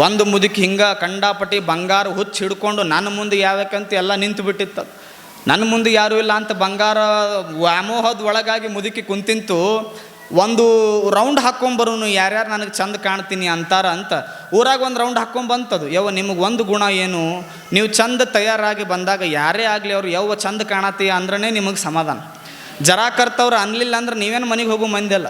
ಒಂದು ಮುದುಕಿ ಹಿಂಗೆ ಕಂಡಾಪಟ್ಟಿ ಬಂಗಾರ ಹುಚ್ಚು ಹಿಡ್ಕೊಂಡು ನನ್ನ ಮುಂದೆ ಯಾವ್ಯಾಕಂತ ಎಲ್ಲ ನಿಂತು ಬಿಟ್ಟಿತ್ತು ನನ್ನ ಮುಂದೆ ಯಾರೂ ಇಲ್ಲ ಅಂತ ಬಂಗಾರ ವ್ಯಾಮೋಹದ ಒಳಗಾಗಿ ಮುದುಕಿ ಕುಂತಿಂತು ಒಂದು ರೌಂಡ್ ಹಾಕ್ಕೊಂಬರೋನು ಯಾರ್ಯಾರು ನನಗೆ ಚಂದ ಕಾಣ್ತೀನಿ ಅಂತಾರ ಅಂತ ಊರಾಗ ಒಂದು ರೌಂಡ್ ಹಾಕ್ಕೊಂಬಂತದು ಯವ್ವ, ನಿಮಗೆ ಒಂದು ಗುಣ ಏನು? ನೀವು ಚಂದ ತಯಾರಾಗಿ ಬಂದಾಗ ಯಾರೇ ಆಗಲಿ ಅವ್ರು ಯವ್ವ ಚಂದ ಕಾಣತ್ತೀಯ ಅಂದ್ರೇ ನಿಮಗೆ ಸಮಾಧಾನ. ಜರಾಕರ್ತವ್ರು ಅನ್ಲಿಲ್ಲ ಅಂದ್ರೆ ನೀವೇನು ಮನೆಗೆ ಹೋಗೋ ಮಂದಿಲ್ಲ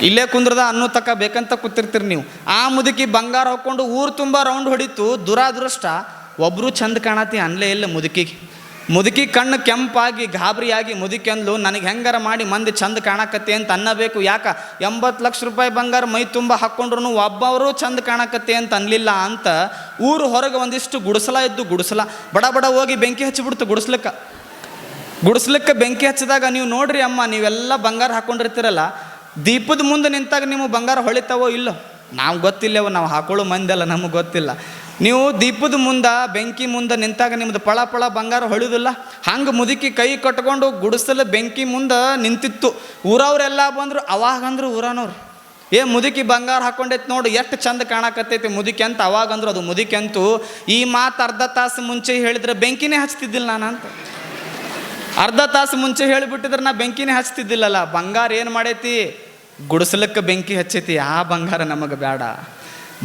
ಇಲ್ಲೇ ಕುಂದ್ರದ ಅನ್ನೋ ತಕ್ಕ ಬೇಕಂತ ಕೂತಿರ್ತೀರಿ ನೀವು. ಆ ಮುದುಕಿ ಬಂಗಾರ ಹಾಕ್ಕೊಂಡು ಊರು ತುಂಬ ರೌಂಡ್ ಹೊಡಿತು, ದುರಾದೃಷ್ಟ. ಒಬ್ಬರು ಚಂದ ಕಾಣತಿ ಅನ್ಲೇ ಇಲ್ಲ ಮುದುಕಿಗೆ. ಮುದುಕಿ ಕಣ್ಣು ಕೆಂಪಾಗಿ, ಗಾಬರಿಯಾಗಿ ಮುದುಕಿ ಅಂದ್ಲು, ನನಗೆ ಹೆಂಗಾರ ಮಾಡಿ ಮಂದಿ ಚಂದ ಕಾಣಕತ್ತೆ ಅಂತ ಅನ್ನಬೇಕು, ಯಾಕ? ಎಂಬತ್ತು ಲಕ್ಷ ರೂಪಾಯಿ ಬಂಗಾರ ಮೈ ತುಂಬ ಹಾಕ್ಕೊಂಡ್ರು ಒಬ್ಬವರು ಚಂದ ಕಾಣಕತ್ತೆ ಅಂತ ಅನ್ಲಿಲ್ಲ ಅಂತ ಊರು ಹೊರಗೆ ಒಂದಿಷ್ಟು ಗುಡಿಸಲ ಇದ್ದು ಗುಡಿಸಲ. ಬಡ ಬಡ ಹೋಗಿ ಬೆಂಕಿ ಹಚ್ಚಿಬಿಡ್ತು ಗುಡಿಸ್ಲಿಕ್ಕೆ. ಗುಡಿಸ್ಲಿಕ್ಕೆ ಬೆಂಕಿ ಹಚ್ಚಿದಾಗ ನೀವು ನೋಡ್ರಿ ಅಮ್ಮ, ನೀವೆಲ್ಲ ಬಂಗಾರ ಹಾಕೊಂಡಿರ್ತೀರಲ್ಲ ದೀಪದ ಮುಂದೆ ನಿಂತಾಗ ನಿಮ್ಮ ಬಂಗಾರ ಹೊಳಿತಾವೋ ಇಲ್ಲೋ? ನಾವು ಗೊತ್ತಿಲ್ಲವೋ, ನಾವು ಹಾಕೊಳ್ಳೋ ಮಂದೆಲ್ಲ ನಮಗೆ ಗೊತ್ತಿಲ್ಲ. ನೀವು ದೀಪದ ಮುಂದೆ, ಬೆಂಕಿ ಮುಂದೆ ನಿಂತಾಗ ನಿಮ್ಮದು ಪಳ ಪಳ ಬಂಗಾರ ಹೊಳಿದಿಲ್ಲ ಹಂಗೆ ಮುದುಕಿ ಕೈ ಕಟ್ಕೊಂಡು ಗುಡಿಸಲು ಬೆಂಕಿ ಮುಂದೆ ನಿಂತಿತ್ತು. ಊರವರೆಲ್ಲ ಬಂದರು ಅವಾಗಂದ್ರು ಊರನವ್ರು. ಏ, ಮುದುಕಿ ಬಂಗಾರ ಹಾಕೊಂಡೈತಿ ನೋಡು, ಎಷ್ಟು ಚಂದ ಕಾಣಕತ್ತೈತಿ ಮುದುಕಿ ಅಂತ ಅವಾಗಂದ್ರು ಅದು ಮುದುಕಿ ಅಂತೂ, ಈ ಮಾತು ಅರ್ಧ ತಾಸು ಮುಂಚೆ ಹೇಳಿದ್ರೆ ಬೆಂಕಿನೇ ಹಚ್ತಿದ್ದಿಲ್ಲ ನಾನು ಅಂತ. ಅರ್ಧ ತಾಸು ಮುಂಚೆ ಹೇಳಿಬಿಟ್ಟಿದ್ರೆ ನಾ ಬೆಂಕಿನೇ ಹಚ್ತಿದ್ದಿಲ್ಲಲ್ಲ, ಬಂಗಾರ ಏನು ಮಾಡೈತಿ? ಗುಡಿಸಲಕ್ಕೆ ಬೆಂಕಿ ಹಚ್ಚೈತಿ, ಆ ಬಂಗಾರ ನಮಗೆ ಬೇಡ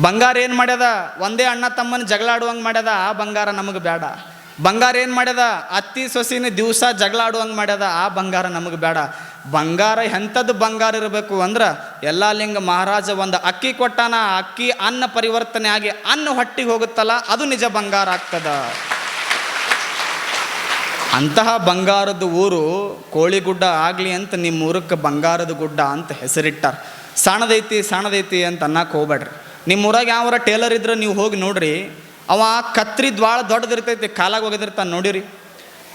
ಬಂಗಾರ ಏನು ಮಾಡ್ಯದ? ಒಂದೇ ಅಣ್ಣ ತಮ್ಮನ ಜಗಳಾಡುವಂಗೆ ಮಾಡ್ಯದ, ಆ ಬಂಗಾರ ನಮಗೆ ಬೇಡ ಬಂಗಾರ ಏನು ಮಾಡ್ಯದ? ಅತ್ತಿ ಸೊಸಿನ ದಿವಸ ಜಗಳಾಡುವಂಗೆ ಮಾಡ್ಯದ, ಆ ಬಂಗಾರ ನಮಗೆ ಬೇಡ ಬಂಗಾರ ಎಂಥದ್ದು ಬಂಗಾರ ಇರಬೇಕು ಅಂದ್ರೆ, ಎಲ್ಲ ಲಿಂಗ ಮಹಾರಾಜ ಒಂದು ಅಕ್ಕಿ ಕೊಟ್ಟಾನ ಅಕ್ಕಿ ಅನ್ನ ಪರಿವರ್ತನೆ ಆಗಿ ಅನ್ನ ಹೊಟ್ಟಿಗೆ ಹೋಗುತ್ತಲ್ಲ, ಅದು ನಿಜ ಬಂಗಾರ ಆಗ್ತದ. ಅಂತಹ ಬಂಗಾರದ ಊರು ಕೋಳಿಗುಡ್ಡ ಆಗಲಿ ಅಂತ ನಿಮ್ಮ ಊರಕ್ಕೆ ಬಂಗಾರದ ಗುಡ್ಡ ಅಂತ ಹೆಸರಿಟ್ಟಾರ. ಸಣ್ಣದೈತಿ ಸಣ್ಣದೈತಿ ಅಂತ ಅನ್ನಕ್ಕೆ ಹೋಗ್ಬೇಡ್ರಿ. ನಿಮ್ಮ ಊರಾಗ ಯಾವರ ಟೇಲರ್ ಇದ್ರೆ ನೀವು ಹೋಗಿ ನೋಡ್ರಿ. ಅವ ಕತ್ರಿ ಭಾಳ ದೊಡ್ಡದಿರ್ತೈತಿ, ಕಾಲಾಗ ಹೋಗಿದಿರ್ತಾನೆ ನೋಡಿರಿ.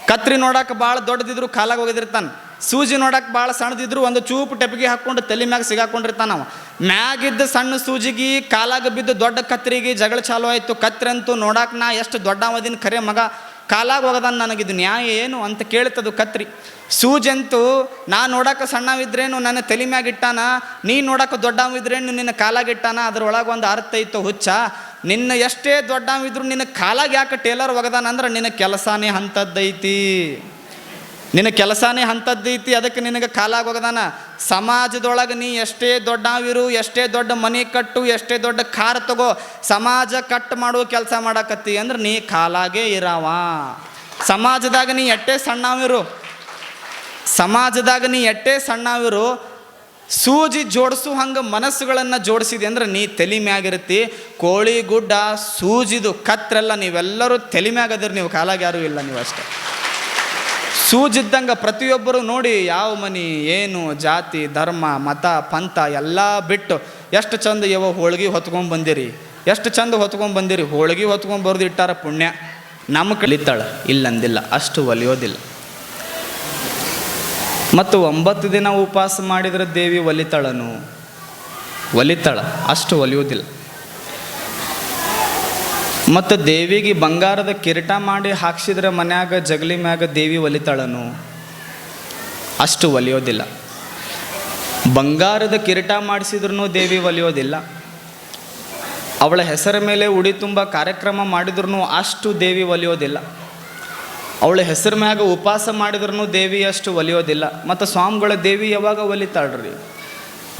ಕತ್ರಿ ನೋಡಕ್ಕೆ ಭಾಳ ದೊಡ್ಡದಿದ್ರು ಕಾಲಾಗ ಹೋಗಿದಿರ್ತಾನೆ ಸೂಜಿ ನೋಡಕ್ಕೆ ಭಾಳ ಸಣ್ಣದಿದ್ರು ಒಂದು ಚೂಪು ಟೆಪಿಗೆ ಹಾಕ್ಕೊಂಡು ತಲೆ ಮ್ಯಾಗ ಸಿಗಾಕೊಂಡಿರ್ತಾನ ಅವ. ಮ್ಯಾಗಿದ್ದ ಸಣ್ಣ ಸೂಜಿಗೆ, ಕಾಲಾಗ ಬಿದ್ದು ದೊಡ್ಡ ಕತ್ರಿಗೆ ಜಗಳ ಚಾಲು ಆಯಿತು. ಕತ್ರಿ ಅಂತೂ ನೋಡಕ್ಕೆ ನಾ ಎಷ್ಟು ದೊಡ್ಡ ಅವಧಿನ ಖರೆ ಮಗ. ಕಾಲಾಗ ಹೋಗದಾನ ನನಗಿದು ನ್ಯಾಯ ಏನು ಅಂತ ಕೇಳ್ತದು ಕತ್ರಿ. ಸೂಜಂತೂ, ನಾ ನೋಡಕ್ಕೆ ಸಣ್ಣವಿದ್ರೇನು ನನ್ನ ತಲೆ ಮ್ಯಾಗಿಟ್ಟಾನ ನೀ ನೋಡಕ್ಕೆ ದೊಡ್ಡವಿದ್ರೇನು ನಿನ್ನ ಕಾಲಾಗಿಟ್ಟಾನ ಅದ್ರೊಳಗೆ ಒಂದು ಅರ್ಥ ಇತ್ತು ಹುಚ್ಚ. ನಿನ್ನ ಎಷ್ಟೇ ದೊಡ್ಡವಿದ್ರು ನಿನ್ನ ಕಾಲಾಗ ಯಾಕೆ ಟೇಲರ್ ಒಗದಾನ ಅಂದ್ರೆ ನಿನ್ನ ಕೆಲಸನೇ ಅಂಥದ್ದೈತಿ. ನಿನ್ನ ಕೆಲಸನೇ ಅಂಥದ್ದೈತಿ ಅದಕ್ಕೆ ನಿನಗೆ ಕಾಲಾಗೋಗದಾನ ಸಮಾಜದೊಳಗೆ ನೀ ಎಷ್ಟೇ ದೊಡ್ಡವಿರು ಎಷ್ಟೇ ದೊಡ್ಡ ಮನೆ ಕಟ್ಟು, ಎಷ್ಟೇ ದೊಡ್ಡ ಕಾರ್ ತಗೋ, ಸಮಾಜ ಕಟ್ ಮಾಡುವ ಕೆಲಸ ಮಾಡಕತ್ತಿ ಅಂದ್ರೆ ನೀ ಕಾಲಾಗೇ ಇರಾವ. ಸಮಾಜದಾಗ ನೀ ಎಷ್ಟೇ ಸಣ್ಣವಿರು ಸಮಾಜದಾಗ ನೀ ಎಷ್ಟೇ ಸಣ್ಣವಿರು ಸೂಜಿ ಜೋಡಿಸು ಹಂಗೆ ಮನಸ್ಸುಗಳನ್ನು ಜೋಡಿಸಿದೆ ಅಂದ್ರೆ ನೀ ತಲೆ ಮ್ಯಾಗಿರುತ್ತಿ. ಕೋಳಿ, ಗುಡ್ಡ, ಸೂಜಿದು ಕತ್ರೆಲ್ಲ ನೀವೆಲ್ಲರೂ ತಲೆ ಮ್ಯಾಗದಿರಿ, ನೀವು ಕಾಲಾಗ ಯಾರೂ ಇಲ್ಲ ನೀವು ಅಷ್ಟೇ. ಸೂಜಿದ್ದಂಗೆ ಪ್ರತಿಯೊಬ್ಬರು ನೋಡಿ, ಯಾವ ಮನಿ, ಏನು, ಜಾತಿ, ಧರ್ಮ, ಮತ, ಪಂಥ, ಎಲ್ಲ ಬಿಟ್ಟು ಎಷ್ಟು ಚಂದ ಯಾವ ಹೋಳ್ಗೆ ಹೊತ್ಕೊಂಡು ಬಂದಿರಿ. ಎಷ್ಟು ಚಂದ ಹೊತ್ಕೊಂಡು ಬಂದಿರಿ. ಹೋಳ್ಗೆ ಹೊತ್ಕೊಂಡು ಬರೆದು ಇಟ್ಟಾರ ಪುಣ್ಯ. ನಮ್ಮ ಕಲಿತಾಳ ಇಲ್ಲಂದಿಲ್ಲ, ಅಷ್ಟು ಒಲಿಯೋದಿಲ್ಲ. ಮತ್ತು ಒಂಬತ್ತು ದಿನ ಉಪವಾಸ ಮಾಡಿದ್ರೆ ದೇವಿ ಒಲಿತಾಳನು? ಒಲಿತಾಳ, ಅಷ್ಟು ಒಲಿಯೋದಿಲ್ಲ. ಮತ್ತು ದೇವಿಗೆ ಬಂಗಾರದ ಕಿರೀಟ ಮಾಡಿ ಹಾಕ್ಸಿದ್ರೆ ಮನ್ಯಾಗ ಜಗಲಿ ಮ್ಯಾಗ ದೇವಿ ಒಲಿತಾಳನು? ಅಷ್ಟು ಒಲಿಯೋದಿಲ್ಲ. ಬಂಗಾರದ ಕಿರೀಟ ಮಾಡಿಸಿದ್ರೂ ದೇವಿ ಒಲಿಯೋದಿಲ್ಲ. ಅವಳ ಹೆಸರ ಮೇಲೆ ಉಡಿ ತುಂಬ ಕಾರ್ಯಕ್ರಮ ಮಾಡಿದ್ರೂ ಅಷ್ಟು ದೇವಿ ಒಲಿಯೋದಿಲ್ಲ. ಅವಳ ಹೆಸರ ಮ್ಯಾಗ ಉಪವಾಸ ಮಾಡಿದ್ರೂ ದೇವಿ ಅಷ್ಟು ಒಲಿಯೋದಿಲ್ಲ. ಮತ್ತು ಸ್ವಾಮಿಗಳ ದೇವಿ ಯಾವಾಗ ಒಲಿತಾಳ್ರಿ?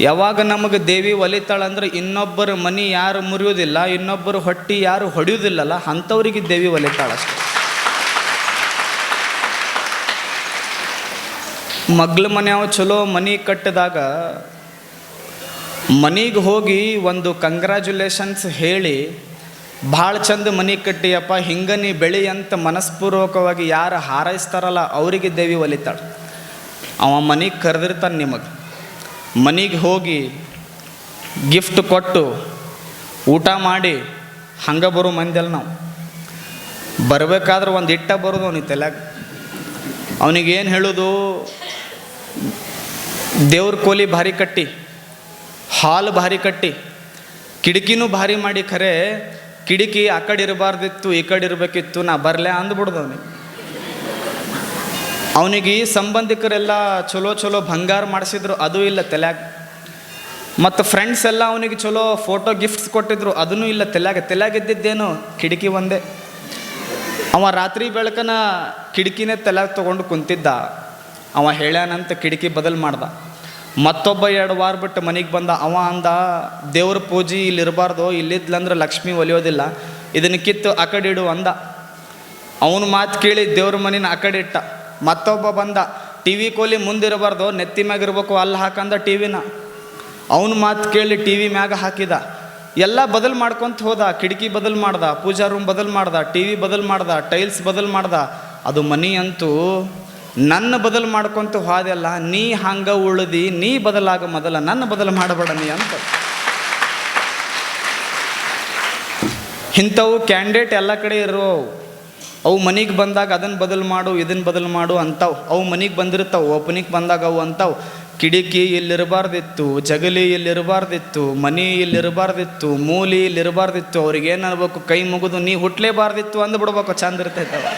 ಯಾವಾಗ ನಮಗೆ ದೇವಿ ಒಲಿತಾಳಂದ್ರೆ ಇನ್ನೊಬ್ಬರ ಮನಿ ಯಾರು ಮುರಿಯೋದಿಲ್ಲ, ಇನ್ನೊಬ್ಬರ ಹೊಟ್ಟಿ ಯಾರು ಹೊಡೆಯೋದಿಲ್ಲಲ್ಲ, ಅಂಥವ್ರಿಗೆ ದೇವಿ ಒಲಿತಾಳಷ್ಟೆ ಮಗ್ಲ ಮನ್ಯಾವ ಚಲೋ ಮನಿ ಕಟ್ಟಿದಾಗ ಮನೆಗೆ ಹೋಗಿ ಒಂದು ಕಂಗ್ರ್ಯಾಚುಲೇಷನ್ಸ್ ಹೇಳಿ, ಭಾಳ ಚಂದ ಮನೆ ಕಟ್ಟಿಯಪ್ಪ, ಹಿಂಗ ನೀ ಬೆಳಿ ಅಂತ ಮನಸ್ಪೂರ್ವಕವಾಗಿ ಯಾರು ಹಾರೈಸ್ತಾರಲ್ಲ ಅವರಿಗೆ ದೇವಿ ಒಲಿತಾಳೆ. ಅವ ಮನೆಗೆ ಕರೆದಿರ್ತಾನೆ ನಿಮಗೆ. ಮನೆಗೆ ಹೋಗಿ ಗಿಫ್ಟ್ ಕೊಟ್ಟು ಊಟ ಮಾಡಿ ಹಂಗೆ ಬರೋ ಮಂದಿಲ್ಲ ನಾವು. ಬರಬೇಕಾದ್ರೆ ಒಂದು ಇಟ್ಟ ಬರೋದು ಅವನಿಗೆ ತಲೆಯಾಗ. ಅವನಿಗೇನು ಹೇಳೋದು? ದೇವ್ರ ಕೋಲಿ ಭಾರಿ ಕಟ್ಟಿ, ಹಾಲು ಭಾರಿ ಕಟ್ಟಿ, ಕಿಟಕಿನೂ ಭಾರಿ ಮಾಡಿ ಖರೆ, ಕಿಟಕಿ ಆ ಕಡೆ ಇರಬಾರ್ದಿತ್ತು, ಈ ಕಡೆ ಇರಬೇಕಿತ್ತು, ನಾ ಬರಲೇ ಅಂದ್ಬಿಡ್ದು ಅವನಿಗೆ. ಅವನಿಗೆ ಸಂಬಂಧಿಕರೆಲ್ಲ ಚಲೋ ಚಲೋ ಬಂಗಾರ ಮಾಡಿಸಿದ್ರು, ಅದು ಇಲ್ಲ ತಲ್ಯಾಗ. ಮತ್ತು ಫ್ರೆಂಡ್ಸ್ ಎಲ್ಲ ಅವನಿಗೆ ಚಲೋ ಫೋಟೋ ಗಿಫ್ಟ್ಸ್ ಕೊಟ್ಟಿದ್ರು ಅದೂ ಇಲ್ಲ ತಲೆಯಾಗ. ತಲೆಯಾಗಿದ್ದೇನು ಕಿಡಕಿ ಒಂದೇ. ಅವ ರಾತ್ರಿ ಬೆಳಕನ ಕಿಟಕಿನೇ ತಲೆಯಾಗ ತೊಗೊಂಡು ಕುಂತಿದ್ದ. ಅವ ಹೇಳ್ಯಾನಂತ ಕಿಟಕಿ ಬದಲು ಮಾಡ್ದ. ಮತ್ತೊಬ್ಬ ಎರಡು ವಾರ ಬಿಟ್ಟು ಮನೆಗೆ ಬಂದ. ಅವ ಅಂದ, ದೇವ್ರ ಪೂಜೆ ಇಲ್ಲಿ ಇರಬಾರ್ದು, ಇಲ್ಲಿದ್ಲಂದ್ರೆ ಲಕ್ಷ್ಮಿ ಒಲಿಯೋದಿಲ್ಲ. ಇದನ್ನ ಕಿತ್ತು ಆ ಕಡೆ ಇಡು ಅಂದ. ಅವನ ಮಾತು ಕೇಳಿ ದೇವ್ರ ಮನೇನ ಆ ಇಟ್ಟ. ಮತ್ತೊಬ್ಬ ಬಂದ ಟಿ ವಿ ಕೋಲಿ ಮುಂದಿರಬಾರ್ದು, ನೆತ್ತಿ ಮ್ಯಾಗ ಇರ್ಬೇಕು, ಅಲ್ಲಿ ಹಾಕಂದ ಟಿ ವಿನ ಅವನ ಮಾತು ಕೇಳಿ ಟಿ ವಿ ಮ್ಯಾಗ ಹಾಕಿದ. ಎಲ್ಲ ಬದಲು ಮಾಡ್ಕೊಂತ ಹೋದ, ಕಿಟಕಿ ಬದಲು ಮಾಡ್ದ, ಪೂಜಾ ರೂಮ್ ಬದಲು ಮಾಡ್ದ ಟಿ ವಿ ಬದಲು ಮಾಡ್ದ, ಟೈಲ್ಸ್ ಬದಲು ಮಾಡ್ದ. ಅದು ಮನಿ ಅಂತೂ ನನ್ನ ಬದಲು ಮಾಡ್ಕೊಂತ ಹೋದೆಲ್ಲ ನೀ ಹಂಗ ಉಳ್ದಿ, ನೀ ಬದಲಾಗ ಮೊದಲ, ನನ್ನ ಬದಲು ಮಾಡಬೇಡ ನೀ ಅಂತ. ಇಂಥವು ಕ್ಯಾಂಡಿಡೇಟ್ ಎಲ್ಲ ಕಡೆ ಇರೋ ಅವು ಮನೆಗೆ ಬಂದಾಗ ಅದನ್ನು ಬದಲು ಮಾಡು ಇದನ್ನು ಬದಲು ಮಾಡು ಅಂತಾವು. ಅವು ಮನೆಗೆ ಬಂದಿರ್ತಾವೆ, ಓಪನಿಗೆ ಬಂದಾಗ ಅವು ಅಂತಾವು. ಕಿಡಿಕಿ ಇಲ್ಲಿರಬಾರ್ದಿತ್ತು, ಜಗಲಿ ಇಲ್ಲಿರಬಾರ್ದಿತ್ತು, ಮನಿ ಇಲ್ಲಿರಬಾರ್ದಿತ್ತು, ಮೂಲಿ ಇಲ್ಲಿರಬಾರ್ದಿತ್ತು, ಅವ್ರಿಗೆ ಏನು ಅನ್ಬೇಕು? ಕೈ ಮುಗಿದು, ನೀ ಹುಟ್ಲೇಬಾರ್ದಿತ್ತು ಅಂದ್ಬಿಡ್ಬೇಕು ಚಂದ ಇರ್ತೈತೆ ಅವ.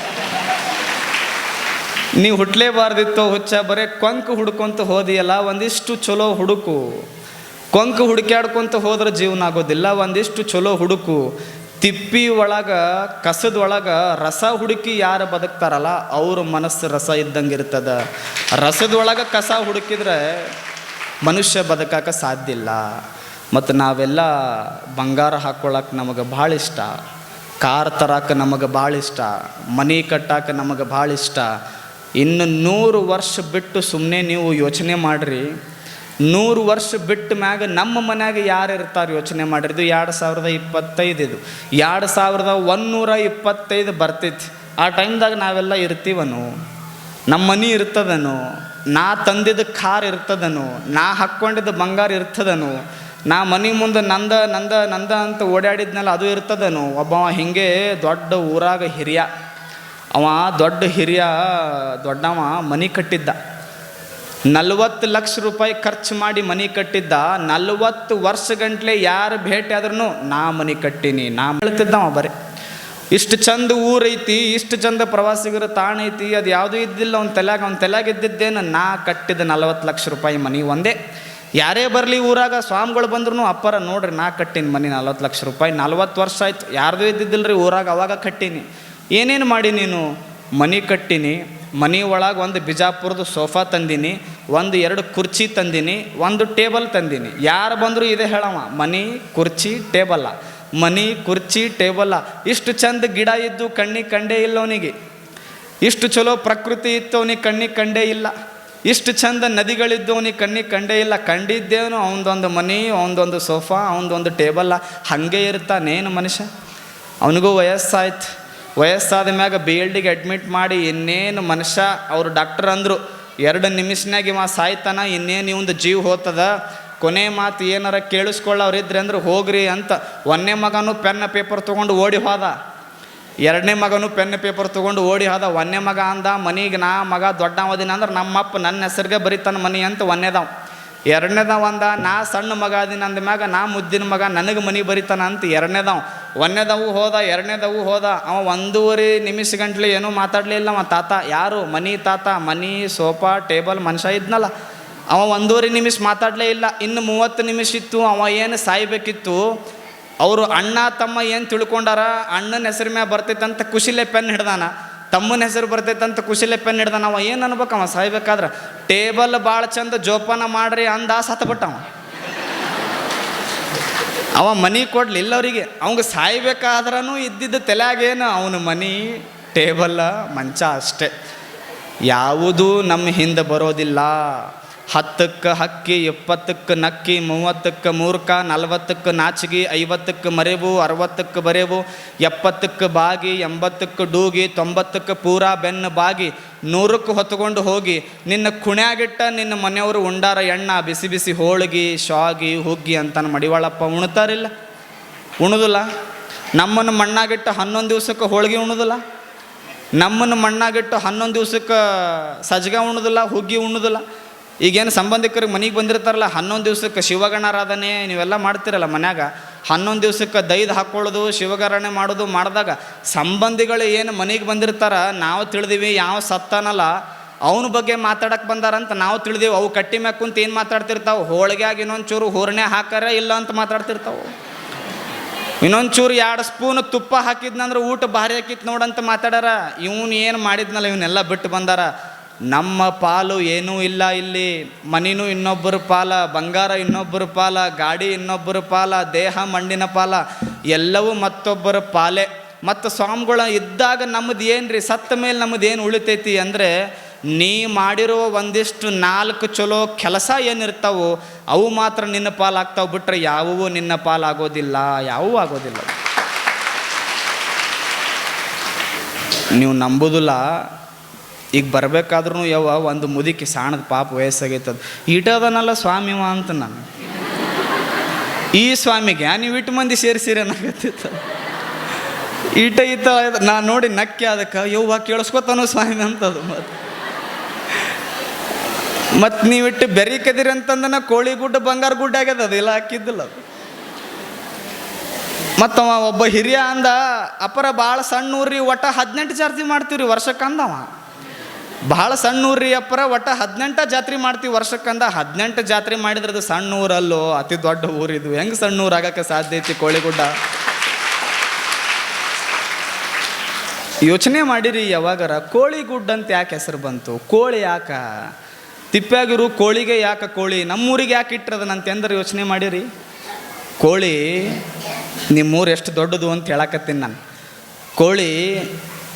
ನೀ ಹುಟ್ಲೇಬಾರ್ದಿತ್ತು ಹುಚ್ಚ, ಬರೇ ಕೊಂಕು ಹುಡ್ಕೊಂತ ಹೋದಿಯಲ್ಲ, ಒಂದಿಷ್ಟು ಚಲೋ ಹುಡುಕು. ಕೊಂಕು ಹುಡುಕ್ಯಾಡ್ಕೊಂತ ಹೋದ್ರೆ ಜೀವನ ಆಗೋದಿಲ್ಲ, ಒಂದಿಷ್ಟು ಚಲೋ ಹುಡುಕು. ತಿಪ್ಪಿ ಒಳಗ, ಕಸದ ಒಳಗ ರಸ ಹುಡುಕಿ ಯಾರು ಬದುಕ್ತಾರಲ್ಲ, ಅವ್ರ ಮನಸ್ಸು ರಸ ಇದ್ದಂಗೆ ಇರ್ತದ. ರಸದೊಳಗೆ ಕಸ ಹುಡುಕಿದ್ರೆ ಮನುಷ್ಯ ಬದುಕಾಕ ಸಾಧ್ಯ ಇಲ್ಲ. ಮತ್ತು ನಾವೆಲ್ಲ ಬಂಗಾರ ಹಾಕ್ಕೊಳ್ಳೋಕೆ ನಮಗೆ ಭಾಳ ಇಷ್ಟ. ಕಾರ್ ತರಕ್ಕೆ ನಮಗೆ ಭಾಳ ಇಷ್ಟ. ಮನೆ ಕಟ್ಟಾಕ ನಮಗೆ ಭಾಳ ಇಷ್ಟ. ಇನ್ನು ನೂರು ವರ್ಷ ಬಿಟ್ಟು ಸುಮ್ಮನೆ ನೀವು ಯೋಚನೆ ಮಾಡಿರಿ ನೂರು ವರ್ಷ ಬಿಟ್ಟ ಮ್ಯಾಗ ನಮ್ಮ ಮನ್ಯಾಗ ಯಾರು ಇರ್ತಾರೆ ಯೋಚನೆ ಮಾಡಿರಿ ಇದು ಎರಡು ಸಾವಿರದ ಇಪ್ಪತ್ತೈದು ಇದು. ಎರಡು ಸಾವಿರದ ಒಂದೂರ ಇಪ್ಪತ್ತೈದು ಬರ್ತೈತಿ. ಆ ಟೈಮ್ದಾಗ ನಾವೆಲ್ಲ ಇರ್ತೀವನು. ನಮ್ಮ ಮನೆ ಇರ್ತದನು. ನಾ ತಂದಿದ್ದ ಕಾರ್ ಇರ್ತದನು. ನಾ ಹಾಕ್ಕೊಂಡಿದ್ದ ಬಂಗಾರ ಇರ್ತದನು. ನಾ ಮನೆ ಮುಂದೆ ನಂದ ನಂದ ನಂದ ಅಂತ ಓಡಾಡಿದ್ನಲ್ಲ, ಅದು ಇರ್ತದನು. ಒಬ್ಬವ ಹಿಂಗೆ ದೊಡ್ಡ ಊರಾಗ ಹಿರಿಯ. ಅವ ದೊಡ್ಡ ಹಿರಿಯ, ದೊಡ್ಡವ ಮನೆ ಕಟ್ಟಿದ್ದ. ನಲ್ವತ್ತು ಲಕ್ಷ ರೂಪಾಯಿ ಖರ್ಚು ಮಾಡಿ ಮನೆ ಕಟ್ಟಿದ್ದ, ನಲ್ವತ್ತು ವರ್ಷ ಗಂಟ್ಲೆ ಯಾರು ಭೇಟಿ ಆದ್ರೂ ನಾ ಮನೆ ಕಟ್ಟಿನಿ, ನಾ ಹೇಳ್ತಿದ್ದವ ಬರೀ. ಇಷ್ಟು ಚಂದ ಊರೈತಿ ಇಷ್ಟು ಚಂದ ಪ್ರವಾಸಿಗರ ತಾಣ ಐತಿ, ಅದು ಯಾವುದೂ ಇದ್ದಿಲ್ಲ, ಅವ್ನ ತಲೆಯಾಗ ಅವ್ನ ತಲೆಯಾಗ ಇದ್ದಿದ್ದೇನು, ನಾ ಕಟ್ಟಿದ ನಲ್ವತ್ತು ಲಕ್ಷ ರೂಪಾಯಿ ಮನೆ ಒಂದೇ. ಯಾರೇ ಬರಲಿ ಊರಾಗ ಸ್ವಾಮಿಗಳು ಬಂದ್ರು ಅಪ್ಪರ, ನೋಡ್ರಿ, ನಾ ಕಟ್ಟಿನ ಮನೆ ನಲ್ವತ್ತು ಲಕ್ಷ ರೂಪಾಯಿ, ನಲ್ವತ್ತು ವರ್ಷ ಆಯ್ತು, ಯಾರ್ದು ಇದ್ದಿದ್ದಿಲ್ಲ ರೀ ಊರಾಗ ಅವಾಗ ಕಟ್ಟೀನಿ. ಏನೇನು ಮಾಡಿ ನೀನು? ಮನೆ ಕಟ್ಟೀನಿ ಮನೆ ಒಳಗೆ ಒಂದು ಬಿಜಾಪುರದ ಸೋಫಾ ತಂದೀನಿ, ಒಂದು ಎರಡು ಕುರ್ಚಿ ತಂದೀನಿ, ಒಂದು ಟೇಬಲ್ ತಂದೀನಿ. ಯಾರು ಬಂದರೂ ಇದೇ ಹೇಳವ, ಮನೆ, ಕುರ್ಚಿ, ಟೇಬಲ್ಲ. ಮನಿ, ಕುರ್ಚಿ, ಟೇಬಲ್ಲ. ಇಷ್ಟು ಚಂದ ಗಿಡ ಇದ್ದು ಕಣ್ಣಿಗೆ ಕಂಡೇ ಇಲ್ಲ ಅವನಿಗೆ. ಇಷ್ಟು ಚಲೋ ಪ್ರಕೃತಿ ಇತ್ತು ಅವನಿಗೆ ಕಣ್ಣಿಗೆ ಕಂಡೇ ಇಲ್ಲ. ಇಷ್ಟು ಚಂದ ನದಿಗಳಿದ್ದು ಅವನಿಗೆ ಕಣ್ಣಿಗೆ ಕಂಡೇ ಇಲ್ಲ. ಕಂಡಿದ್ದೇನು ಅವನದೊಂದು ಮನಿ, ಅವನದೊಂದು ಸೋಫಾ, ಅವನದೊಂದು ಟೇಬಲ್ಲ. ಹಾಗೆ ಇರ್ತಾನೇನು ಮನುಷ್ಯ? ಅವನಿಗೂ ವಯಸ್ಸಾಯ್ತು. ವಯಸ್ಸಾದ ಮ್ಯಾಗ ಬಿ ಎಲ್ ಡಿಗೆ ಅಡ್ಮಿಟ್ ಮಾಡಿ ಇನ್ನೇನು ಮನುಷ್ಯ ಅವರು ಡಾಕ್ಟರ್ ಅಂದರು, ಎರಡು ನಿಮಿಷನಾಗ ಇವ ಸಾಯ್ತಾನ, ಇನ್ನೇನು ಇವಂದು ಜೀವ ಹೋತದ? ಕೊನೆ ಮಾತು ಏನಾರ ಕೇಳಿಸ್ಕೊಳ್ಳೋರಿದ್ರೆ ಅಂದ್ರೆ, ಹೋಗ್ರಿ ಅಂತ. ಒಂದನೇ ಮಗನೂ ಪೆನ್ ಪೇಪರ್ ತೊಗೊಂಡು ಓಡಿ ಹೋದ. ಎರಡನೇ ಮಗನು ಪೆನ್ ಪೇಪರ್ ತೊಗೊಂಡು ಓಡಿ ಹೋದ. ಒಂದನೇ ಮಗ ಅಂದ, ಮನಿಗೆ ನಾ ಮಗ ದೊಡ್ಡವದಿನ ಅಂದ್ರೆ ನಮ್ಮಪ್ಪ ನನ್ನ ಹೆಸರಿಗೆ ಬರೀತಾನೆ ಮನೆ ಅಂತ ಒಂದೇದವ ಎರಡನೇದವ ಅಂದ, ನಾ ಸಣ್ಣ ಮಗ ಅದೀನಿ ಅಂದ ಮ್ಯಾಗ, ನಾ ಮುದ್ದಿನ ಮಗ, ನನಗೆ ಮನೆ ಬರೀತಾನ ಅಂತ ಎರಡನೇದವ. ಒಂದನೇದವು ಹೋದ, ಎರಡನೇದವು ಹೋದ, ಅವ ಒಂದೂವರೆ ನಿಮಿಷ ಗಂಟ್ಲೆ ಏನೂ ಮಾತಾಡಲಿಲ್ಲ ಅವ. ತಾತ, ಯಾರು? ಮನಿ ತಾತ, ಮನಿ, ಸೋಫಾ, ಟೇಬಲ್, ಮನುಷ್ಯ ಇದ್ನಲ್ಲ. ಅವ ಒಂದೂವರೆ ನಿಮಿಷ ಮಾತಾಡಲೇ ಇಲ್ಲ. ಇನ್ನು ಮೂವತ್ತು ನಿಮಿಷ ಇತ್ತು, ಅವ ಏನು ಸಾಯ್ಬೇಕಿತ್ತು? ಅವರು ಅಣ್ಣ ತಮ್ಮ ಏನು ತಿಳ್ಕೊಂಡಾರ? ಅಣ್ಣನ ಹೆಸರು ಮ್ಯಾಗ ಬರ್ತೈತಂತ ಖುಷಿಲೇ ಪೆನ್ ಹಿಡ್ದಾನ. ತಮ್ಮನ ಹೆಸರು ಬರ್ತೈತೆ ಅಂತ ಪೆನ್ ಹಿಡ್ದ ನಾವು ಏನು ಅನ್ಬೇಕು ಅವ? ಸಾಯ್ಬೇಕಾದ್ರೆ ಟೇಬಲ್ ಭಾಳ ಚಂದ ಜೋಪಾನ ಮಾಡ್ರಿ ಅಂದ ಸತ್ಬಿಟ್ಟವ ಅವ ಮನಿ ಕೊಡ್ಲಿಲ್ಲ ಅವರಿಗೆ ಅವಂಗೆ ಸಾಯ್ಬೇಕಾದ್ರೂ ಇದ್ದಿದ್ದ ತಲೆಯಾಗೇನು ಅವನ ಮನಿ, ಟೇಬಲ್, ಮಂಚ ಅಷ್ಟೇ. ಯಾವುದೂ ನಮ್ಮ ಹಿಂದೆ ಬರೋದಿಲ್ಲ. ಹತ್ತಕ್ಕೆ ಹಕ್ಕಿ, ಎಪ್ಪತ್ತಕ್ಕೆ ನಕ್ಕಿ, ಮೂವತ್ತಕ್ಕೆ ಮೂರ್ಖ, ನಲ್ವತ್ತಕ್ಕೆ ನಾಚಿಗೆ, ಐವತ್ತಕ್ಕೆ ಮರೆವು, ಅರವತ್ತಕ್ಕೆ ಬರೆವು, ಎಪ್ಪತ್ತಕ್ಕೆ ಬಾಗಿ, ಎಂಬತ್ತಕ್ಕೆ ಡೂಗಿ, ತೊಂಬತ್ತಕ್ಕೆ ಪೂರ ಬೆನ್ನು ಬಾಗಿ, ನೂರಕ್ಕೆ ಹೊತ್ಕೊಂಡು ಹೋಗಿ, ನಿನ್ನ ಕುಣ್ಯಾಗಿಟ್ಟ ನಿನ್ನ ಮನೆಯವರು ಉಂಡಾರ ಎಣ್ಣ, ಬಿಸಿ ಬಿಸಿ ಹೋಳಿಗೆ, ಶಾಗಿ, ಹುಗ್ಗಿ ಅಂತಾನೆ ಮಡಿವಾಳಪ್ಪ ಉಣ್ತಾರಿಲ್ಲ? ಉಣುದಿಲ್ಲ? ನಮ್ಮನ್ನು ಮಣ್ಣಾಗಿಟ್ಟ ಹನ್ನೊಂದು ದಿವ್ಸಕ್ಕೆ ಹೋಳಿಗೆ ಉಣುದಿಲ್ಲ? ನಮ್ಮನ್ನು ಮಣ್ಣಾಗಿಟ್ಟು ಹನ್ನೊಂದು ದಿವ್ಸಕ್ಕೆ ಸಜ್ಗ ಉಣ್ಣುದಿಲ್ಲ ಹುಗ್ಗಿ ಉಣ್ಣುದಿಲ್ಲ ಈಗೇನು ಸಂಬಂಧಿಕರಿಗೆ ಮನೆಗೆ ಬಂದಿರ್ತಾರಲ್ಲ, ಹನ್ನೊಂದು ದಿವ್ಸಕ್ಕೆ ಶಿವಗಣಾರಾಧನೆ ನೀವೆಲ್ಲ ಮಾಡ್ತಿರಲ್ಲ ಮನ್ಯಾಗ. ಹನ್ನೊಂದು ದಿವ್ಸಕ್ಕೆ ದೈದ್ ಹಾಕ್ಕೊಳ್ಳೋದು ಶಿವಗಾರಣೆ ಮಾಡೋದು ಮಾಡಿದಾಗ ಸಂಬಂಧಿಗಳು ಏನು ಮನೆಗೆ ಬಂದಿರ್ತಾರ, ನಾವು ತಿಳಿದೀವಿ, ಯಾವ ಸತ್ತಾನಲ್ಲ, ಅವನ ಬಗ್ಗೆ ಮಾತಾಡಕ್ಕೆ ಬಂದಾರಂತ ನಾವು ತಿಳಿದೀವಿ, ಅವು ಕಟ್ಟಿ ಮ್ಯಾಗ ಕುಂತ ಏನು ಮಾತಾಡ್ತಿರ್ತಾವೆ? ಹೋಳಿಗ್ಯಾಗ ಇನ್ನೊಂದು ಚೂರು ಹೂರ್ಣೆ ಹಾಕಾರ ಇಲ್ಲ ಅಂತ ಮಾತಾಡ್ತಿರ್ತಾವೆ. ಇನ್ನೊಂದು ಚೂರು ಎರಡು ಸ್ಪೂನ್ ತುಪ್ಪ ಹಾಕಿದ್ನಂದ್ರೆ ಊಟ ಭಾರಿ ಹಾಕಿತ್ತು ನೋಡಂತ ಮಾತಾಡಾರ. ಇವನು ಏನು ಮಾಡಿದ್ನಲ್ಲ ಇವನ್ನೆಲ್ಲ ಬಿಟ್ಟು ಬಂದಾರ. ನಮ್ಮ ಪಾಲು ಏನೂ ಇಲ್ಲ ಇಲ್ಲಿ. ಮನಿನೂ ಇನ್ನೊಬ್ಬರ ಪಾಲ, ಬಂಗಾರ ಇನ್ನೊಬ್ಬರ ಪಾಲ, ಗಾಡಿ ಇನ್ನೊಬ್ಬರ ಪಾಲ, ದೇಹ ಮಣ್ಣಿನ ಪಾಲ, ಎಲ್ಲವೂ ಮತ್ತೊಬ್ಬರ ಪಾಲೆ. ಮತ್ತು ಸ್ವಾಮಿಗಳ ಇದ್ದಾಗ ನಮ್ಮದು ಏನು ರೀ ಸತ್ತ ಮೇಲೆ ನಮ್ಮದು ಏನು ಉಳಿತೈತಿ ಅಂದರೆ, ನೀ ಮಾಡಿರೋ ಒಂದಿಷ್ಟು ನಾಲ್ಕು ಚಲೋ ಕೆಲಸ ಏನಿರ್ತಾವೋ, ಅವು ಮಾತ್ರ ನಿನ್ನ ಪಾಲಾಗ್ತಾವೆ ಬಿಟ್ರೆ ಯಾವುವು ನಿನ್ನ ಪಾಲಾಗೋದಿಲ್ಲ ಯಾವೂ ಆಗೋದಿಲ್ಲ. ನೀವು ನಂಬುದಿಲ್ಲ ಈಗ ಬರಬೇಕಾದ್ರೂ ಯವ್ವ ಒಂದು ಮುದುಕಿ ಸಾಣದ ಪಾಪ ವಯಸ್ಸಾಗೈತದ. ಇಟದನಲ್ಲ ಸ್ವಾಮಿವ ಅಂತ ನಾನು. ಈ ಸ್ವಾಮಿಗೆ ನೀವು ಇಟ್ಟು ಮಂದಿ ಸೇರಿಸಿರಿ ಅನ್ನಕತ್ತಿತ್ತ. ಈಟ ಈತ ನಾ ನೋಡಿ ನಕ್ಕಿ ಅದಕ್ಕೆ, ಯವ್ವ ಕೇಳಿಸ್ಕೊತಾನು ಸ್ವಾಮಿ ಅಂತದು ಮತ್ತೆ ಮತ್ತು ನೀವಿಟ್ಟು ಬೆರಿಕದಿರಿ ಅಂತಂದನ ಕೋಳಿ ಗುಡ್ಡ ಬಂಗಾರ ಗುಡ್ಡ ಆಗ್ಯದ, ಅದು ಇಲ್ಲ ಹಾಕಿದ್ದಿಲ್ಲ ಅದು. ಮತ್ತವ ಒಬ್ಬ ಹಿರಿಯ ಅಂದ, ಅಪರ ಭಾಳ ಸಣ್ಣ ಊರ್ರಿ ಒಟ್ಟ ಹದಿನೆಂಟು ಚಾರ್ಜಿ ಮಾಡ್ತೀವ್ರಿ ವರ್ಷಕ್ಕೆ ಅಂದವ ಭಾಳ ಸಣ್ಣ ಊರ್ರಿ ಅಪ್ಪರ, ಒಟ್ಟು ಹದಿನೆಂಟ ಜಾತ್ರೆ ಮಾಡ್ತೀವಿ ವರ್ಷಕ್ಕಂದ. ಹದಿನೆಂಟು ಜಾತ್ರೆ ಮಾಡಿದ್ರೆ ಅದು ಸಣ್ಣ ಊರಲ್ಲೋ, ಅತಿ ದೊಡ್ಡ ಊರಿದು ಹೆಂಗೆ ಸಣ್ಣ ಊರು ಆಗಕ್ಕೆ ಸಾಧ್ಯ ಐತಿ ಕೋಳಿಗುಡ್ಡ? ಯೋಚನೆ ಮಾಡಿರಿ ಯಾವಾಗಾರ, ಕೋಳಿಗುಡ್ಡ ಅಂತ ಯಾಕೆ ಹೆಸರು ಬಂತು? ಕೋಳಿ ಯಾಕ? ತಿಪ್ಪಾಗಿರು ಕೋಳಿಗೆ ಯಾಕೆ ಕೋಳಿ? ನಮ್ಮೂರಿಗೆ ಯಾಕೆ ಇಟ್ಟಿರೋದನಂತ ಎಂದ್ರೆ ಯೋಚನೆ ಮಾಡಿರಿ? ಕೋಳಿ, ನಿಮ್ಮೂರು ಎಷ್ಟು ದೊಡ್ಡದು ಅಂತ ಹೇಳಕತ್ತೀನಿ ನಾನು. ಕೋಳಿ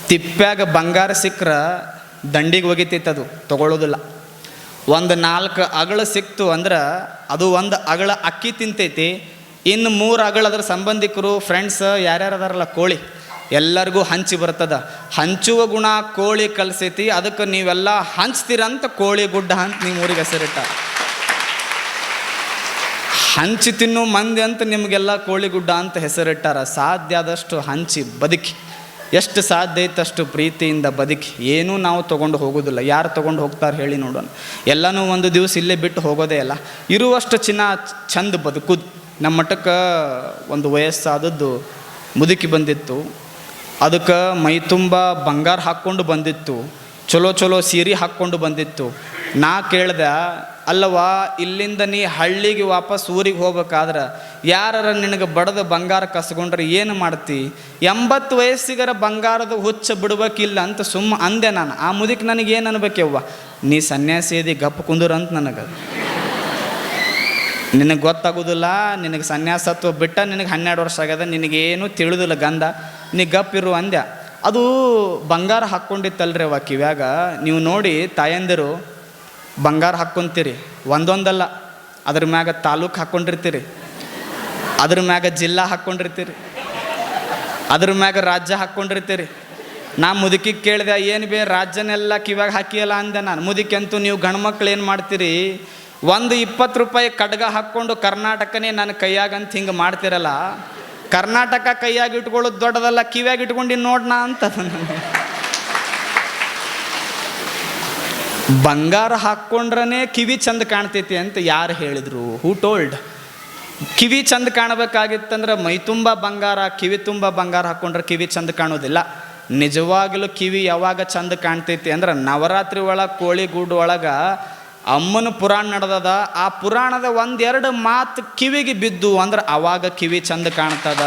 ತಿಪ್ಪಾಗ ಬಂಗಾರ ಸಿಕ್ಕ್ರ ದಂಡಿಗೆ ಒಗಿತೈತದು ತಗೊಳ್ಳೋದಿಲ್ಲ. ಒಂದು ನಾಲ್ಕು ಅಗಳ ಸಿಕ್ತು ಅಂದ್ರೆ ಅದು ಒಂದು ಅಗಳ ಅಕ್ಕಿ ತಿಂತೈತಿ. ಇನ್ನು ಮೂರು ಅಗಳ ಅದರ ಸಂಬಂಧಿಕರು ಫ್ರೆಂಡ್ಸ್ ಯಾರ್ಯಾರು ಅದಾರಲ್ಲ ಕೋಳಿ. ಎಲ್ಲರಿಗೂ ಹಂಚಿ ಬರ್ತದ. ಹಂಚುವ ಗುಣ ಕೋಳಿ ಕಲಿಸೈತಿ. ಅದಕ್ಕೆ ನೀವೆಲ್ಲ ಹಂಚ್ತೀರಂತ ಕೋಳಿ ಗುಡ್ಡ ಅಂತ ನೀವು ಊರಿಗೆ ಹೆಸರಿಟ್ಟ. ಹಂಚಿ ತಿನ್ನು ಮಂದಿ ಅಂತ ನಿಮಗೆಲ್ಲ ಕೋಳಿ ಗುಡ್ಡ ಅಂತ ಹೆಸರಿಟ್ಟಾರ. ಸಾಧ್ಯ ಆದಷ್ಟು ಹಂಚಿ, ಬದುಕಿ. ಎಷ್ಟು ಸಾಧ್ಯ ಇತ್ತು ಅಷ್ಟು ಪ್ರೀತಿಯಿಂದ ಬದುಕಿ. ಏನೂ ನಾವು ತೊಗೊಂಡು ಹೋಗೋದಿಲ್ಲ. ಯಾರು ತೊಗೊಂಡು ಹೋಗ್ತಾರೆ ಹೇಳಿ ನೋಡೋಣ. ಎಲ್ಲನೂ ಒಂದು ದಿವಸ ಇಲ್ಲೇ ಬಿಟ್ಟು ಹೋಗೋದೇ ಅಲ್ಲ. ಇರುವಷ್ಟು ಚಿನ್ನ ಚಂದ ಬದುಕುದು. ನಮ್ಮ ಮಟ್ಟಕ್ಕೆ ಒಂದು ವಯಸ್ಸಾದದ್ದು ಮುದುಕಿ ಬಂದಿತ್ತು. ಅದಕ್ಕೆ ಮೈ ತುಂಬ ಬಂಗಾರ ಹಾಕ್ಕೊಂಡು ಬಂದಿತ್ತು. ಚಲೋ ಚಲೋ ಸೀರೆ ಹಾಕ್ಕೊಂಡು ಬಂದಿತ್ತು. ನಾ ಕೇಳ್ದೆ ಅಲ್ಲವಾ ಇಲ್ಲಿಂದ ನೀ ಹಳ್ಳಿಗೆ ವಾಪಸ್ ಊರಿಗೆ ಹೋಗ್ಬೇಕಾದ್ರೆ ಯಾರ ನಿನಗೆ ಬಡದ ಬಂಗಾರ ಕಸ್ಕೊಂಡ್ರೆ ಏನು ಮಾಡ್ತಿ? ಎಂಬತ್ತು ವಯಸ್ಸಿಗರ ಬಂಗಾರದ ಹುಚ್ಚ ಬಿಡ್ಬೇಕಿಲ್ಲ ಅಂತ ಸುಮ್ಮ ಅಂದೆ ನಾನು. ಆ ಮುದಿಕ್ಕೆ ನನಗೆ ಏನು ಅನ್ಬೇಕವ್ವ? ನೀ ಸನ್ಯಾಸಿ ಇದಿ ಗಪ್ ಅಂತ ನನಗೆ. ನಿನಗೆ ಗೊತ್ತಾಗೋದಿಲ್ಲ, ನಿನಗೆ ಸನ್ಯಾಸತ್ವ ಬಿಟ್ಟ ನಿನಗೆ ಹನ್ನೆರಡು ವರ್ಷ ಆಗ್ಯದ, ನಿನಗೇನು ತಿಳಿದಿಲ್ಲ ಗಂಧ. ನೀ ಗಪ್ಪಿರು ಅಂದ್ಯ. ಅದು ಬಂಗಾರ ಹಾಕ್ಕೊಂಡಿತ್ತಲ್ರಿ ಅವ ಕಿವ್ಯಾಗ. ನೀವು ನೋಡಿ ತಾಯಂದಿರು ಬಂಗಾರ ಹಾಕ್ಕೊಂತೀರಿ ಒಂದೊಂದಲ್ಲ. ಅದ್ರ ಮ್ಯಾಗ ತಾಲೂಕು ಹಾಕ್ಕೊಂಡಿರ್ತೀರಿ ಅದ್ರ ಮ್ಯಾಗ ಜಿಲ್ಲಾ ಹಾಕ್ಕೊಂಡಿರ್ತೀರಿ ಅದ್ರ ಮ್ಯಾಗ ರಾಜ್ಯ ಹಾಕ್ಕೊಂಡಿರ್ತೀರಿ ನಾ ಮುದುಕಿಗೆ ಕೇಳಿದೆ, ಏನು ಬೇ, ರಾಜ್ಯನೆಲ್ಲ ಕಿವಾಗ ಹಾಕಿಯಲ್ಲ? ಅಂದೆ ನಾನು. ಮುದುಕಿ ಅಂತೂ ನೀವು ಗಂಡ್ಮಕ್ಳು ಏನು ಮಾಡ್ತೀರಿ? ಒಂದು ಇಪ್ಪತ್ತು ರೂಪಾಯಿ ಖಡ್ಗ ಹಾಕ್ಕೊಂಡು ಕರ್ನಾಟಕನೇ ನನ್ನ ಕೈಯಾಗಂತ ಹಿಂಗೆ ಮಾಡ್ತಿರಲ್ಲ? ಕರ್ನಾಟಕ ಕೈಯಾಗಿ ಇಟ್ಕೊಳ್ಳೋದು ದೊಡ್ಡದಲ್ಲ, ಕಿವ್ಯಾಗ ಇಟ್ಕೊಂಡು ಅಂತ. ನನಗೆ ಬಂಗಾರ ಹಾಕ್ಕೊಂಡ್ರೇ ಕಿವಿ ಚಂದ ಕಾಣ್ತೈತಿ ಅಂತ ಯಾರು ಹೇಳಿದ್ರು? ಹೂ ಟೋಲ್ಡ್ ಕಿವಿ ಚಂದ ಕಾಣಬೇಕಾಗಿತ್ತಂದ್ರೆ ಮೈ ತುಂಬ ಬಂಗಾರ, ಕಿವಿ ತುಂಬ ಬಂಗಾರ ಹಾಕ್ಕೊಂಡ್ರೆ ಕಿವಿ ಚಂದ ಕಾಣೋದಿಲ್ಲ. ನಿಜವಾಗಲೂ ಕಿವಿ ಯಾವಾಗ ಚಂದ ಕಾಣ್ತೈತಿ ಅಂದ್ರೆ ನವರಾತ್ರಿ ಒಳಗೆ ಕೋಳಿಗೂಡು ಒಳಗೆ ಅಮ್ಮನ ಪುರಾಣ ನಡೆದದ. ಆ ಪುರಾಣದ ಒಂದೆರಡು ಮಾತು ಕಿವಿಗೆ ಬಿದ್ದು ಅಂದ್ರೆ ಅವಾಗ ಕಿವಿ ಚಂದ ಕಾಣ್ತದ.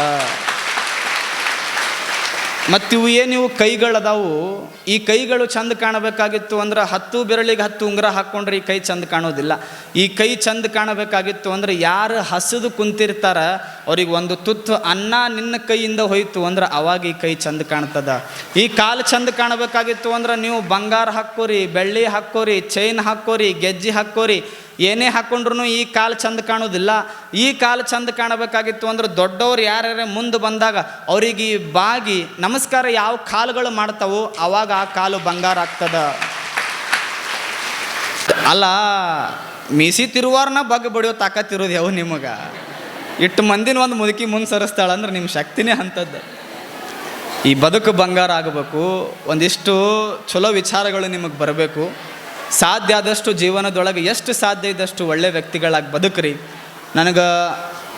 ಮತ್ತು ಇವು ಏನು ಇವು ಕೈಗಳದಾವು? ಈ ಕೈಗಳು ಚಂದ ಕಾಣಬೇಕಾಗಿತ್ತು ಅಂದ್ರೆ ಹತ್ತು ಬೆರಳಿಗೆ ಹತ್ತು ಉಂಗುರ ಹಾಕ್ಕೊಂಡ್ರೆ ಈ ಕೈ ಚಂದ ಕಾಣೋದಿಲ್ಲ. ಈ ಕೈ ಚಂದ ಕಾಣಬೇಕಾಗಿತ್ತು ಅಂದ್ರೆ ಯಾರು ಹಸಿದು ಕುಂತಿರ್ತಾರ, ಅವ್ರಿಗೆ ಒಂದು ತುತ್ತು ಅನ್ನ ನಿನ್ನ ಕೈಯಿಂದ ಹೋಯಿತು ಅಂದ್ರೆ ಅವಾಗ ಈ ಕೈ ಚಂದ ಕಾಣ್ತದ. ಈ ಕಾಲು ಚಂದ ಕಾಣಬೇಕಾಗಿತ್ತು ಅಂದ್ರೆ ನೀವು ಬಂಗಾರ ಹಾಕೋರಿ ಬೆಳ್ಳಿ ಹಾಕೋರಿ ಚೈನ್ ಹಾಕೋರಿ ಗೆಜ್ಜೆ ಹಾಕ್ಕೋರಿ ಏನೇ ಹಾಕ್ಕೊಂಡ್ರು ಈ ಕಾಲು ಚಂದ ಕಾಣೋದಿಲ್ಲ ಈ ಕಾಲು ಚಂದ ಕಾಣಬೇಕಾಗಿತ್ತು ಅಂದ್ರೆ ದೊಡ್ಡವ್ರು ಯಾರ್ಯಾರ ಮುಂದೆ ಬಂದಾಗ ಅವ್ರಿಗೆ ಬಾಗಿ ನಮಸ್ಕಾರ ಯಾವ ಕಾಲುಗಳು ಮಾಡ್ತಾವೋ ಅವಾಗ ಆ ಕಾಲು ಬಂಗಾರ ಆಗ್ತದ. ಅಲ್ಲ, ಮೀಸಿ ತಿರುವಾರನ ಬಗ್ ಬಡಿಯೋ ತಾಕತ್ತಿರೋದು ಯಾವ ನಿಮಗೆ? ಇಟ್ಟು ಮಂದಿನ ಒಂದು ಮುದುಕಿ ಮುಂದೆ ಸರಿಸ್ತಾಳ ಅಂದ್ರೆ ನಿಮ್ಮ ಶಕ್ತಿನೇ ಅಂಥದ್ದು. ಈ ಬದುಕು ಬಂಗಾರ ಆಗಬೇಕು, ಒಂದಿಷ್ಟು ಚಲೋ ವಿಚಾರಗಳು ನಿಮಗೆ ಬರಬೇಕು. ಸಾಧ್ಯ ಆದಷ್ಟು ಜೀವನದೊಳಗೆ ಎಷ್ಟು ಸಾಧ್ಯ ಇದ್ದಷ್ಟು ಒಳ್ಳೆ ವ್ಯಕ್ತಿಗಳಾಗಿ ಬದುಕ್ರಿ. ನನಗೆ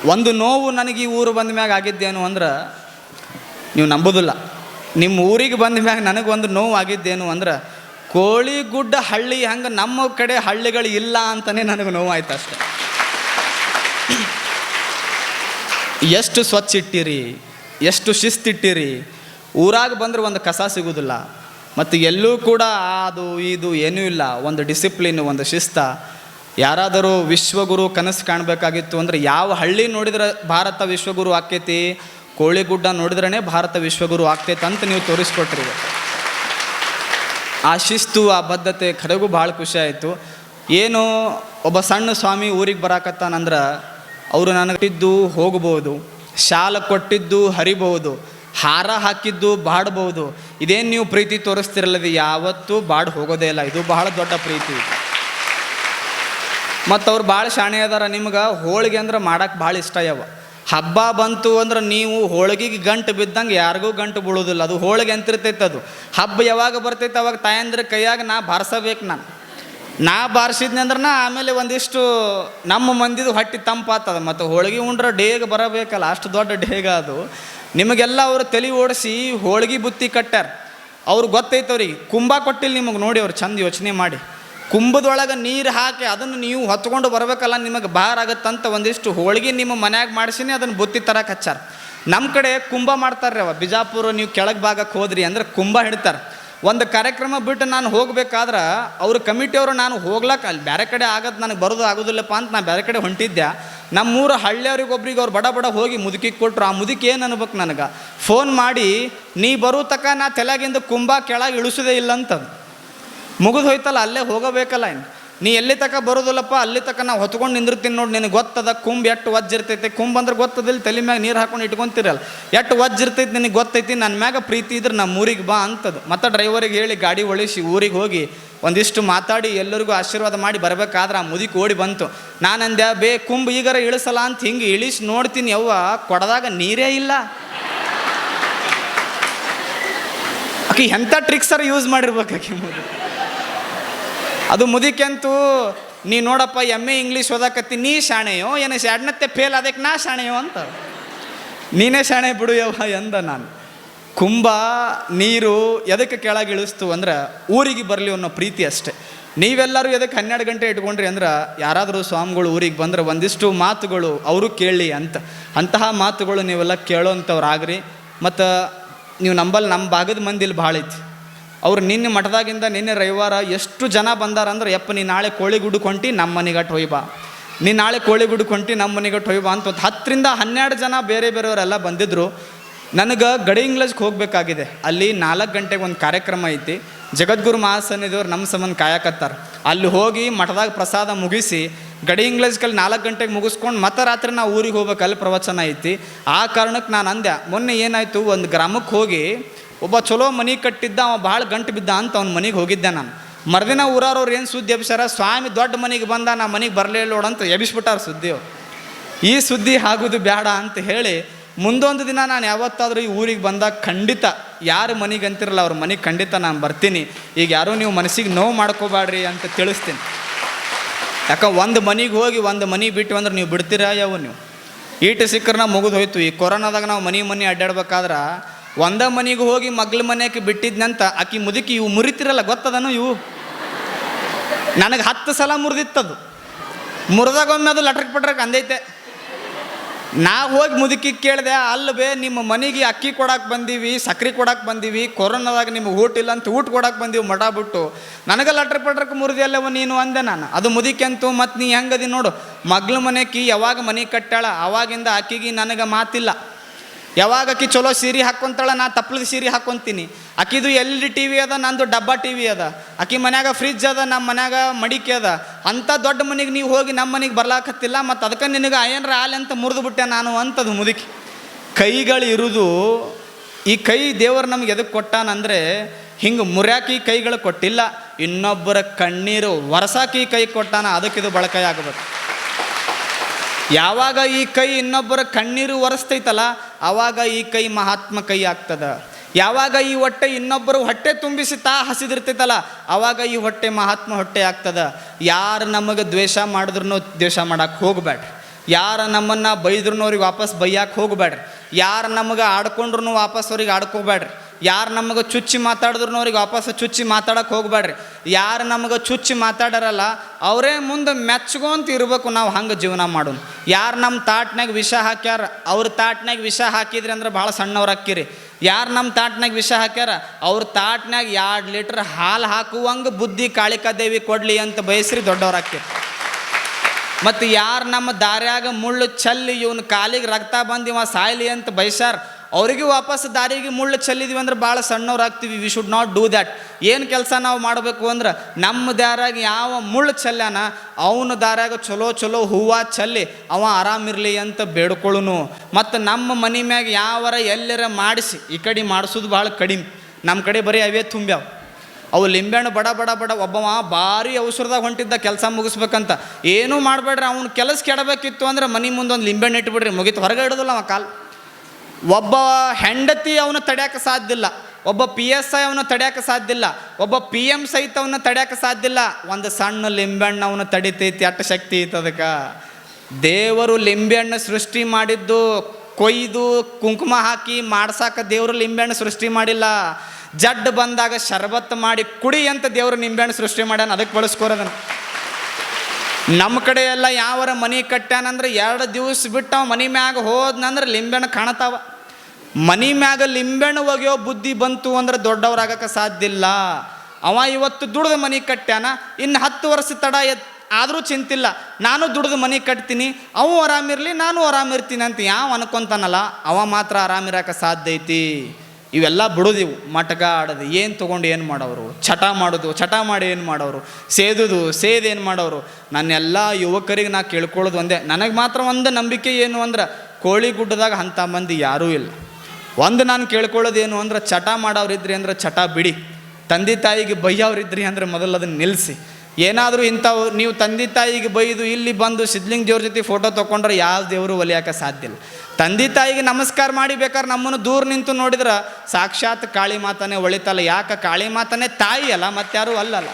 ಒಂದು ನೋವು ನನಗೆ ಈ ಊರು ಬಂದ ಮ್ಯಾಗ ಆಗಿದ್ದೇನು ಅಂದ್ರೆ, ನೀವು ನಂಬೋದಿಲ್ಲ. ನಿಮ್ಮ ಊರಿಗೆ ಬಂದ ಮ್ಯಾಗ ನನಗೊಂದು ನೋವು ಆಗಿದ್ದೇನು ಅಂದ್ರೆ ಕೋಳಿಗುಡ್ಡ ಹಳ್ಳಿ ಹಂಗೆ ನಮ್ಮ ಕಡೆ ಹಳ್ಳಿಗಳು ಇಲ್ಲ ಅಂತಲೇ ನನಗೆ ನೋವಾಯ್ತು ಅಷ್ಟೆ. ಎಷ್ಟು ಸ್ವಚ್ಛ ಇಟ್ಟಿರಿ, ಎಷ್ಟು ಶಿಸ್ತಿಟ್ಟಿರಿ, ಊರಾಗ ಬಂದ್ರೆ ಒಂದು ಕಸ ಸಿಗೋದಿಲ್ಲ. ಮತ್ತು ಎಲ್ಲೂ ಕೂಡ ಅದು, ಇದು ಏನೂ ಇಲ್ಲ. ಒಂದು ಡಿಸಿಪ್ಲಿನ್, ಒಂದು ಶಿಸ್ತ. ಯಾರಾದರೂ ವಿಶ್ವಗುರು ಕನಸು ಕಾಣಬೇಕಾಗಿತ್ತು ಅಂದರೆ ಯಾವ ಹಳ್ಳಿ ನೋಡಿದ್ರೆ ಭಾರತ ವಿಶ್ವಗುರು ಆಕೈತಿ ಕೋಳಿಗುಡ್ಡ ನೋಡಿದ್ರೇ ಭಾರತ ವಿಶ್ವಗುರು ಆಗ್ತೈತೆ ಅಂತ ನೀವು ತೋರಿಸ್ಕೊಟ್ರಿ. ಆ ಶಿಸ್ತು, ಆ ಬದ್ಧತೆ ಖರೆಗೂ ಭಾಳ ಖುಷಿ ಆಯಿತು. ಏನು ಒಬ್ಬ ಸಣ್ಣ ಸ್ವಾಮಿ ಊರಿಗೆ ಬರಾಕತ್ತಾನಂದ್ರೆ, ಅವರು ನನಗಿದ್ದು ಹೋಗ್ಬೋದು, ಶಾಲ ಕೊಟ್ಟಿದ್ದು ಹರಿಬಹುದು ಹಾರ ಹಾಕಿದ್ದು ಬಾಡಬಹುದು ಇದೇನು ನೀವು ಪ್ರೀತಿ ತೋರಿಸ್ತಿರಲ್ಲ ಇದು ಯಾವತ್ತೂ ಬಾಡ್ ಹೋಗೋದೇ ಇಲ್ಲ. ಇದು ಬಹಳ ದೊಡ್ಡ ಪ್ರೀತಿ. ಮತ್ತು ಅವ್ರು ಭಾಳ ಶಾಣೆ ಅದಾರ. ನಿಮ್ಗೆ ಹೋಳಿಗೆ ಅಂದ್ರೆ ಮಾಡಕ್ಕೆ ಭಾಳ ಇಷ್ಟ ಯಾವ ಹಬ್ಬ ಬಂತು ಅಂದ್ರೆ ನೀವು ಹೋಳಿಗೆಗೆ ಗಂಟು ಬಿದ್ದಂಗೆ ಯಾರಿಗೂ ಗಂಟು ಬೀಳೋದಿಲ್ಲ. ಅದು ಹೋಳಿಗೆ ಅಂತಿರ್ತೈತೆ ಅದು. ಹಬ್ಬ ಯಾವಾಗ ಬರ್ತೈತೆ ಅವಾಗ ತಾಯಂದ್ರ ಕೈಯಾಗ ನಾ ಬಾರಿಸಬೇಕು ನಾನು. ನಾ ಬಾರಿಸಿದ್ನಿ ಅಂದ್ರೆ ನಾ ಆಮೇಲೆ ಒಂದಿಷ್ಟು ನಮ್ಮ ಮಂದಿದು ಹೊಟ್ಟೆ ತಂಪಾತದ ಮತ್ತು ಹೋಳಿಗೆ ಉಂಡ್ರೆ ಡೇಗ ಬರಬೇಕಲ್ಲ. ಅಷ್ಟು ದೊಡ್ಡ ಡೇಗ ಅದು. ನಿಮಗೆಲ್ಲ ಅವರು ತಲೆ ಓಡಿಸಿ ಹೋಳಿಗೆ ಬುತ್ತಿ ಕಟ್ಟಾರ. ಅವ್ರು ಗೊತ್ತೈತೆ ಅವ್ರಿಗೆ. ಕುಂಭ ಕೊಟ್ಟಿಲ್ಲ ನಿಮಗೆ ನೋಡಿ ಅವ್ರು ಚಂದ ಯೋಚನೆ ಮಾಡಿ. ಕುಂಭದೊಳಗೆ ನೀರು ಹಾಕಿ ಅದನ್ನು ನೀವು ಹೊತ್ಕೊಂಡು ಬರಬೇಕಲ್ಲ, ನಿಮಗೆ ಭಾರ ಆಗತ್ತಂತ ಒಂದಿಷ್ಟು ಹೋಳಿಗೆ ನಿಮ್ಮ ಮನ್ಯಾಗ ಮಾಡಿಸಿನೇ ಅದನ್ನು ಬುತ್ತಿ ತರಕ್ಕೆ ಹಚ್ಚಾರ. ನಮ್ಮ ಕಡೆ ಕುಂಭ ಮಾಡ್ತಾರೆ ಅವ. ಬಿಜಾಪುರ ನೀವು ಕೆಳಗೆ ಭಾಗಕ್ಕೆ ಹೋದ್ರಿ ಅಂದ್ರೆ ಕುಂಭ ಹಿಡ್ತಾರೆ. ಒಂದು ಕಾರ್ಯಕ್ರಮ ಬಿಟ್ಟು ನಾನು ಹೋಗ್ಬೇಕಾದ್ರೆ ಅವ್ರ ಕಮಿಟಿಯವರು ನಾನು ಹೋಗ್ಲಕ್ಕ ಅಲ್ಲಿ ಬೇರೆ ಕಡೆ ಆಗೋದು ನನಗೆ ಬರೋದು ಆಗೋದಿಲ್ಲಪ್ಪ ಅಂತ ನಾನು ಬೇರೆ ಕಡೆ ಹೊಂಟಿದ್ದೆ. ನಮ್ಮೂರು ಹಳ್ಳಿಯವ್ರಿಗೊಬ್ರಿಗೆ ಅವ್ರು ಬಡ ಬಡ ಹೋಗಿ ಮುದುಕಿಗೆ ಕೊಟ್ಟರು ಆ ಮುದುಕಿ ಏನು ಅನ್ಬೇಕು ನನಗೆ? ಫೋನ್ ಮಾಡಿ, ನೀ ಬರೋ ತಕ ನಾ ತಲೆಗಿಂದ ಕುಂಬ ಕೆಳಗೆ ಇಳಿಸೋದೇ ಇಲ್ಲ ಅಂತ ಮುಗಿದು ಹೋಯ್ತಲ್ಲ, ಅಲ್ಲೇ ಹೋಗಬೇಕಲ್ಲ ಏನು ನೀ ಎಲ್ಲಿ ತಕ ಬರೋದಿಲ್ಲಪ್ಪ, ಅಲ್ಲಿ ತಕ ನಾವು ಹೊತ್ಕೊಂಡು ನಿಂದಿರ್ತೀನಿ ನೋಡಿ, ನಿನಗೆ ಗೊತ್ತದ? ಕುಂಬ್ ಎಷ್ಟು ವಜ್ಜಿರ್ತೈತೆ? ಕುಂಬ್ ಅಂದ್ರೆ ಗೊತ್ತದಿಲ್ಲ, ತಲೆ ಮ್ಯಾಗ ನೀರು ಹಾಕೊಂಡು ಇಟ್ಕೊಂತಿರಲ್ಲ. ಎಷ್ಟು ವಜ್ಜಿರ್ತೈತೆ ನಿನಗೆ ಗೊತ್ತೈತಿ? ನನ್ನ ಮ್ಯಾಗ ಪ್ರೀತಿ ಇದ್ರೆ ನಮ್ಮ ಊರಿಗೆ ಬಾ ಅಂತದು. ಮತ್ತು ಡ್ರೈವರಿಗೆ ಹೇಳಿ ಗಾಡಿ ಒಳಿಸಿ ಊರಿಗೆ ಹೋಗಿ ಒಂದಿಷ್ಟು ಮಾತಾಡಿ ಎಲ್ಲರಿಗೂ ಆಶೀರ್ವಾದ ಮಾಡಿ ಬರಬೇಕಾದ್ರೆ ಆ ಮುದಿ ಓಡಿ ಬಂತು. ನಾನು ಅಂದ್ಯಾ ಬೇ, ಕುಂಬ್ ಈಗಾರ ಇಳಿಸಲ್ಲ ಅಂತ ಹಿಂಗೆ ಇಳಿಸಿ ನೋಡ್ತೀನಿ ಯವ್ವ, ಕೊಡದಾಗ ನೀರೇ ಇಲ್ಲ. ಆಕೆ ಎಂಥ ಟ್ರಿಕ್ಸರ ಯೂಸ್ ಮಾಡಿರ್ಬೇಕು ಆಕೆ ಮುದಿ ಅದು ಮುದಿಕೆಂತೂ ನೀ ನೋಡಪ್ಪ ಎಂ ಎ ಇಂಗ್ಲೀಷ್ ಓದಾಕತ್ತಿ, ನೀ ಶಾಣೆಯೋ, ಏನು ಶಾಣತ್ತೆ ಫೇಲ್ ಅದಕ್ಕೆ ನಾ ಶಾಣೆಯೋ ಅಂತ ನೀನೇ ಶಾಣೆ ಬಿಡು ಯವ್ವ ಎಂದ ನಾನು. ಕುಂಭ ನೀರು ಎದಕ್ಕೆ ಕೆಳಗೆ ಇಳಿಸ್ತು ಅಂದ್ರೆ ಊರಿಗೆ ಬರಲಿ ಅನ್ನೋ ಪ್ರೀತಿ ಅಷ್ಟೇ. ನೀವೆಲ್ಲರೂ ಎದಕ್ಕೆ ಹನ್ನೆರಡು ಗಂಟೆ ಇಟ್ಕೊಂಡ್ರಿ ಅಂದ್ರೆ ಯಾರಾದರೂ ಸ್ವಾಮಿಗಳು ಊರಿಗೆ ಬಂದ್ರೆ ಒಂದಿಷ್ಟು ಮಾತುಗಳು ಅವರು ಕೇಳಿ ಅಂತ. ಅಂತಹ ಮಾತುಗಳು ನೀವೆಲ್ಲ ಕೇಳೋಂಥವ್ರಾಗ್ರಿ. ಮತ್ತು ನೀವು ನಂಬಲ್ಲಿ ನಮ್ಮ ಭಾಗದ ಮಂದಿಲಿ ಭಾಳ ಐತಿ. ಅವ್ರು ನಿನ್ನೆ ಮಠದಾಗಿಂದ ನಿನ್ನೆ ರವಿವಾರ ಎಷ್ಟು ಜನ ಬಂದಾರ ಅಂದ್ರೆ, ಯಪ್ಪ, ನೀ ನಾಳೆ ಕೋಳಿಗುಡ್ಡು ಕೊಂಟಿ ನಮ್ಮ ಮನೆಗಟ್ಟು ಹೊಯ್ಬಾ ನೀ ನಾಳೆ ಕೋಳಿಗುಡ್ಡು ಕೊಂಟಿ ನಮ್ಮ ಮನೆಗಟ್ಟು ಹೊಯ್ಬಾ ಅಂತ ಹತ್ತರಿಂದ ಹನ್ನೆರಡು ಜನ ಬೇರೆ ಬೇರೆಯವರೆಲ್ಲ ಬಂದಿದ್ದರು ನನಗೆ ಗಡಿ ಇಂಗ್ಲಜ್ಗೆ ಹೋಗಬೇಕಾಗಿದೆ. ಅಲ್ಲಿ ನಾಲ್ಕು ಗಂಟೆಗೆ ಒಂದು ಕಾರ್ಯಕ್ರಮ ಐತಿ. ಜಗದ್ಗುರು ಮಹಾಸನ್ನಿದವ್ರು ನಮ್ಮ ಸಂಬಂಧ ಕಾಯಕತ್ತಾರ. ಅಲ್ಲಿ ಹೋಗಿ ಮಠದಾಗ ಪ್ರಸಾದ ಮುಗಿಸಿ, ಗಡಿ ಇಂಗ್ಲಜ್ಕಲ್ಲಿ ನಾಲ್ಕು ಗಂಟೆಗೆ ಮುಗಿಸ್ಕೊಂಡು ಮತ್ತೆ ರಾತ್ರಿ ನಾವು ಊರಿಗೆ ಹೋಗ್ಬೇಕು, ಅಲ್ಲಿ ಪ್ರವಚನ ಐತಿ. ಆ ಕಾರಣಕ್ಕೆ ನಾನು ಅಂದೆ, ಮೊನ್ನೆ ಏನಾಯಿತು, ಒಂದು ಗ್ರಾಮಕ್ಕೆ ಹೋಗಿ ಒಬ್ಬ ಚಲೋ ಮನೆ ಕಟ್ಟಿದ್ದ, ಅವ ಭಾಳ ಗಂಟು ಬಿದ್ದ ಅಂತ ಅವ್ನ ಮನೆಗೆ ಹೋಗಿದ್ದೆ ನಾನು. ಮರ್ದಿನ ಊರವ್ರು ಏನು ಸುದ್ದಿ ಎಬ್ಸಾರ ಸ್ವಾಮಿ ದೊಡ್ಡ ಮನೆಗೆ ಬಂದ, ನಾ ಮನೆಗೆ ಬರಲೇ ನೋಡು ಅಂತ ಎಬಿಸ್ಬಿಟ್ಟಾರ ಸುದ್ದಿ ಈ ಸುದ್ದಿ ಆಗೋದು ಬೇಡ ಅಂತ ಹೇಳಿ ಮುಂದೊಂದು ದಿನ ನಾನು ಯಾವತ್ತಾದರೂ ಈ ಊರಿಗೆ ಬಂದಾಗ ಖಂಡಿತ ಯಾರು ಮನೆಗೆ ಅಂತಿರಲ್ಲ ಅವ್ರ ಮನೆಗೆ ಖಂಡಿತ ನಾನು ಬರ್ತೀನಿ. ಈಗ ಯಾರೂ ನೀವು ಮನಸ್ಸಿಗೆ ನೋವು ಮಾಡ್ಕೋಬೇಡ್ರಿ ಅಂತ ತಿಳಿಸ್ತೀನಿ. ಯಾಕೆ, ಒಂದು ಮನೆಗೆ ಹೋಗಿ ಒಂದು ಮನೆ ಬಿಟ್ಟು ಅಂದ್ರೆ ನೀವು ಬಿಡ್ತೀರಾ ಯಾವ ನೀವು? ಈಟು ಸಿಕ್ಕರನ್ನ ಮುಗಿದು ಹೋಯ್ತು. ಈ ಕೊರೋನಾದಾಗ ನಾವು ಮನೆ ಮನೆ ಅಡ್ಡಾಡ್ಬೇಕಾದ್ರೆ ಒಂದ ಮನೆಗೆ ಹೋಗಿ ಮಗ್ಳ ಮನೆಗೆ ಬಿಟ್ಟಿದ್ನಂತ ಆಕಿ ಮುದುಕಿ ಇವು ಮುರಿತಿರಲ್ಲ ಗೊತ್ತದನು ಇವು? ನನಗೆ ಹತ್ತು ಸಲ ಮುರಿದಿತ್ತದು. ಮುರಿದಾಗೊಮ್ಮೆ ಅದು ಲಟ್ರಕ್ ಪಟ್ರಕ್ ಅಂದೈತೆ. ನಾ ಹೋಗಿ ಮುದುಕಿ ಕೇಳಿದೆ ಅಲ್ವೇ ನಿಮ್ಮ ಮನೆಗೆ ಅಕ್ಕಿ ಕೊಡಕ್ಕೆ ಬಂದೀವಿ, ಸಕ್ರೆ ಕೊಡಕ್ಕೆ ಬಂದೀವಿ, ಕೊರೋನಾದಾಗ ನಿಮ್ಗೆ ಊಟ ಇಲ್ಲ ಅಂತ ಊಟ ಕೊಡಕ್ಕೆ ಬಂದೀವಿ ಮಠ ಬಿಟ್ಟು. ನನಗೆ ಲಟ್ರ್ ಪಟ್ರಕ್ಕೆ ಮುರಿದಿಲ್ಲವ ನೀನು? ಅಂದೆ ನಾನು. ಅದು ಮುದುಕಿ ಅಂತು ಮತ್ತು ನೀ ಹೆಂಗದಿ ನೋಡು. ಮಗ್ಳ ಮನೆಕಿ ಯಾವಾಗ ಮನೆ ಕಟ್ಟಾಳ ಅವಾಗಿಂದ ಅಕ್ಕಿಗೆ ನನಗೆ ಮಾತಿಲ್ಲ. ಯಾವಾಗ ಆಕಿ ಚಲೋ ಸೀರೆ ಹಾಕ್ಕೊಂತಾಳ ನಾ ತಪ್ಪಲದ ಸೀರೆ ಹಾಕ್ಕೊಂತೀನಿ ಆಕಿದು ಎಲ್ ಡಿ ಟಿ ವಿ ಅದ, ನಂದು ಡಬ್ಬಾ ಟಿ ವಿ ಅದ. ಆಕಿ ಮನ್ಯಾಗ ಫ್ರಿಜ್ ಅದ ನಮ್ಮ ಮನ್ಯಾಗ ಮಡಿಕೆ ಅದ. ಅಂಥ ದೊಡ್ಡ ಮನೆಗೆ ನೀವು ಹೋಗಿ ನಮ್ಮ ಮನೆಗೆ ಬರ್ಲಾಕತ್ತಿಲ್ಲ, ಮತ್ತು ಅದಕ್ಕೆ ನಿನಗೆ ಅಯ್ಯನ್ರ ಆಲೆ ಅಂತ ಮುರಿದು ಬಿಟ್ಟೆ ನಾನು ಅಂತದು ಮುದುಕಿ. ಕೈಗಳು ಇರುವುದು ಈ ಕೈ ದೇವರು ನಮ್ಗೆ ಎದಕ್ಕೆ ಕೊಟ್ಟಾನಂದರೆ, ಹಿಂಗೆ ಮುರ್ಯಾಕಿ ಕೈಗಳು ಕೊಟ್ಟಿಲ್ಲ, ಇನ್ನೊಬ್ಬರ ಕಣ್ಣೀರು ಒರಸಾಕಿ ಕೈ ಕೊಟ್ಟಾನ ಅದಕ್ಕಿದು ಬಳಕೆ ಆಗಬೇಕು ಯಾವಾಗ ಈ ಕೈ ಇನ್ನೊಬ್ಬರ ಕಣ್ಣೀರು ಒರೆಸ್ತೈತಲ್ಲ ಆವಾಗ ಈ ಕೈ ಮಹಾತ್ಮ ಕೈ ಆಗ್ತದ. ಯಾವಾಗ ಈ ಹೊಟ್ಟೆ ಇನ್ನೊಬ್ಬರು ಹೊಟ್ಟೆ ತುಂಬಿಸಿ ತಾ ಹಸಿದಿರ್ತೈತಲ್ಲ ಆವಾಗ ಈ ಹೊಟ್ಟೆ ಮಹಾತ್ಮ ಹೊಟ್ಟೆ ಆಗ್ತದ. ಯಾರು ನಮಗೆ ದ್ವೇಷ ಮಾಡಿದ್ರು ದ್ವೇಷ ಮಾಡಕ್ಕೆ ಹೋಗ್ಬೇಡ್ರಿ ಯಾರು ನಮ್ಮನ್ನು ಬೈದ್ರು ಅವ್ರಿಗೆ ವಾಪಸ್ ಬೈಯಕ್ಕೆ ಹೋಗ್ಬೇಡ್ರಿ ಯಾರು ನಮಗೆ ಆಡ್ಕೊಂಡ್ರು ವಾಪಸ್ ಅವ್ರಿಗೆ ಆಡ್ಕೋಬೇಡ್ರಿ ಯಾರು ನಮಗೆ ಚುಚ್ಚಿ ಮಾತಾಡಿದ್ರು ಅವ್ರಿಗೆ ವಾಪಸ್ ಚುಚ್ಚಿ ಮಾತಾಡಕ್ಕೆ ಹೋಗ್ಬೇಡ್ರಿ ಯಾರು ನಮಗೆ ಚುಚ್ಚಿ ಮಾತಾಡಾರಲ್ಲ, ಅವರೇ ಮುಂದೆ ಮೆಚ್ಕೊಂತ ಇರಬೇಕು ನಾವು ಹಂಗೆ ಜೀವನ ಮಾಡೋಣ. ಯಾರು ನಮ್ಮ ತಾಟ್ನಾಗ ವಿಷ ಹಾಕ್ಯಾರ, ಅವ್ರ ತಾಟ್ನಾಗ ವಿಷ ಹಾಕಿದ್ರಿ ಅಂದ್ರೆ ಭಾಳ ಸಣ್ಣವ್ರು ಹಾಕಿರಿ ಯಾರು ನಮ್ಮ ತಾಟ್ನಾಗ ವಿಷ ಹಾಕ್ಯಾರ, ಅವ್ರ ತಾಟ್ನಾಗ ಎರಡು ಲೀಟ್ರ್ ಹಾಲು ಹಾಕುವಂಗೆ ಬುದ್ಧಿ ಕಾಳಿಕಾ ದೇವಿ ಕೊಡಲಿ ಅಂತ ಬಯಸ್ರಿ ದೊಡ್ಡವ್ರು ಹಾಕಿರಿ ಮತ್ತು ಯಾರು ನಮ್ಮ ದಾರ್ಯಾಗ ಮುಳ್ಳು ಚಲ್ಲಿ ಇವನು ಕಾಲಿಗೆ ರಕ್ತ ಬಂದು ಇವ ಸಾಯ್ಲಿ ಅಂತ ಬಯಸಾರ ಅವರಿಗೂ ವಾಪಸ್ ದಾರಿಗೆ ಮುಳ್ಳು ಚೆಲ್ಲಿದೀವಿ ಅಂದ್ರೆ ಭಾಳ ಸಣ್ಣವ್ರು ಆಗ್ತೀವಿ. We should not do that ಏನು ಕೆಲಸ ನಾವು ಮಾಡಬೇಕು ಅಂದ್ರೆ ನಮ್ಮ ದಾರಾಗ ಯಾವ ಮುಳ್ಳು ಚೆಲ್ಲಾನ ಅವನ ದಾರಾಗ ಚಲೋ ಚಲೋ ಹೂವು ಚಲ್ಲಿ ಅವ ಆರಾಮಿರಲಿ ಅಂತ ಬೇಡ್ಕೊಳ್ಳುನು ಮತ್ತು ನಮ್ಮ ಮನೆ ಮ್ಯಾಗ ಯಾವರ ಎಲ್ಲರ ಮಾಡಿಸಿ ಈ ಕಡೆ ಮಾಡಿಸೋದು ಭಾಳ ಕಡಿಮೆ. ನಮ್ಮ ಕಡೆ ಬರೀ ಅವೇ ತುಂಬ್ಯಾವ. ಅವು ಲಿಂಬೆಹಣ್ಣು ಬಡ ಬಡ ಬಡ ಒಬ್ಬವ ಭಾರಿ ಅವಸರದಾಗ ಹೊಂಟಿದ್ದ ಕೆಲಸ ಮುಗಿಸ್ಬೇಕಂತ. ಏನೂ ಮಾಡಬೇಡ್ರಿ, ಅವ್ನ ಕೆಲಸ ಕೆಡಬೇಕಿತ್ತು ಅಂದ್ರೆ ಮನೆ ಮುಂದೆ ಒಂದು ಲಿಂಬೆಹಣ್ಣು ಇಟ್ಬಿಡ್ರಿ, ಮುಗಿತು. ಹೊರಗೆ ಇಡೋದಿಲ್ಲ ಅವ ಕಾಲು. ಒಬ್ಬ ಹೆಂಡತಿ ಅವನ ತಡೆಯಕ್ಕೆ ಸಾಧ್ಯ ಇಲ್ಲ. ಒಬ್ಬ ಪಿ ಎಸ್ ಐ ಅವನು ತಡೆಯಕ್ಕೆ ಸಾಧ್ಯ ಇಲ್ಲ. ಒಬ್ಬ ಪಿ ಎಂ ಸಹಿತ ಅವನ್ನ ತಡ್ಯಾಕೆ ಸಾಧ್ಯ ಇಲ್ಲ. ಒಂದು ಸಣ್ಣ ಲಿಂಬೆಹಣ್ಣು ಅವನು ತಡಿತೈತಿ, ಅಟ್ಟ ಶಕ್ತಿ ಐತೆ ಅದಕ್ಕೆ. ದೇವರು ಲಿಂಬೆಹಣ್ಣು ಸೃಷ್ಟಿ ಮಾಡಿದ್ದು, ಕೊಯ್ದು, ಕುಂಕುಮ ಹಾಕಿ ಮಾಡ್ಸಾಕ ದೇವರು ಲಿಂಬೆಹಣ್ಣು ಸೃಷ್ಟಿ ಮಾಡಿಲ್ಲ. ಜಡ್ ಬಂದಾಗ ಶರಬತ್ ಮಾಡಿ ಕುಡಿ ಅಂತ ದೇವರು ನಿಂಬೆಹಣ್ಣು ಸೃಷ್ಟಿ ಮಾಡ್ಯಾನ, ಅದಕ್ಕೆ ಬಳಸ್ಕೋರದನ್ನು ನಮ್ಮ ಕಡೆ ಎಲ್ಲ ಯಾವರ ಮನೆ ಕಟ್ಟ್ಯಾನಂದ್ರೆ ಎರಡು ದಿವಸ ಬಿಟ್ಟು ಅವ ಮನೆ ಮ್ಯಾಗ ಹೋದ್ನಂದ್ರೆ ಲಿಂಬೆಣ್ಣು ಕಾಣತಾವ. ಮನೆ ಮ್ಯಾಗ ಲಿಂಬೆಣ್ಣು ಒಗೆಯೋ ಬುದ್ಧಿ ಬಂತು ಅಂದ್ರೆ ದೊಡ್ಡವರಾಗಕ್ಕೆ ಸಾಧ್ಯ ಇಲ್ಲ. ಅವ ಇವತ್ತು ದುಡ್ದು ಮನೆ ಕಟ್ಟ್ಯಾನ, ಇನ್ನು ಹತ್ತು ವರ್ಷ ತಡ ಎತ್ ಆದರೂ ಚಿಂತಿಲ್ಲ. ನಾನು ದುಡ್ದು ಮನೆ ಕಟ್ತೀನಿ, ಅವು ಆರಾಮಿರಲಿ, ನಾನು ಆರಾಮಿರ್ತೀನಿ ಅಂತ ಯಾವ ಅನ್ಕೊಂತಾನಲ್ಲ, ಅವ ಮಾತ್ರ ಆರಾಮಿರಕ್ಕೆ ಸಾಧ್ಯ ಐತಿ. ಇವೆಲ್ಲ ಬಿಡೋದಿವು, ಮಟಕ ಆಡೋದು, ಏನು ತೊಗೊಂಡು ಏನು ಮಾಡೋರು? ಚಟ ಮಾಡೋದು ಚಟ ಮಾಡಿ ಏನು ಮಾಡೋರು? ಸೇದುದು, ಸೇದು ಏನು ಮಾಡೋರು? ನನ್ನೆಲ್ಲ ಯುವಕರಿಗೆ ನಾ ಕೇಳ್ಕೊಳ್ಳೋದು ಒಂದೇ. ನನಗೆ ಮಾತ್ರ ಒಂದು ನಂಬಿಕೆ ಏನು ಅಂದ್ರೆ, ಕೋಳಿ ಗುಡ್ಡದಾಗ ಅಂಥ ಮಂದಿ ಯಾರೂ ಇಲ್ಲ. ಒಂದು ನಾನು ಕೇಳ್ಕೊಳ್ಳೋದೇನು ಅಂದ್ರೆ ಚಟ ಮಾಡೋರಿದ್ರಿ ಅಂದ್ರೆ ಚಟ ಬಿಡಿ. ತಂದೆ ತಾಯಿಗೆ ಬೈಯೋರಿದ್ರಿ ಅಂದ್ರೆ ಮೊದಲು ಅದನ್ನು ನಿಲ್ಲಿಸಿ ಏನಾದರೂ ಇಂಥವು ನೀವು ತಂದೆ ತಾಯಿಗೆ ಬೈದು ಇಲ್ಲಿ ಬಂದು ಸಿದ್ಲಿಂಗ್ ದೇವ್ರ ಜೊತೆ ಫೋಟೋ ತೊಗೊಂಡ್ರೆ ಯಾವ ದೇವರು ಒಲಿಯೋಕೆ ಸಾಧ್ಯ ಇಲ್ಲ. ತಂದೆ ತಾಯಿಗೆ ನಮಸ್ಕಾರ ಮಾಡಿ ಬೇಕಾದ್ರೆ ನಮ್ಮನ್ನು ದೂರ ನಿಂತು ನೋಡಿದ್ರೆ ಸಾಕ್ಷಾತ್ ಕಾಳಿ ಮಾತಾನೆ ಒಳಿತಲ್ಲ. ಯಾಕೆ ಕಾಳಿ ಮಾತಾನೆ ತಾಯಿ ಅಲ್ಲ ಮತ್ತಾರೂ ಅಲ್ಲಲ್ಲ.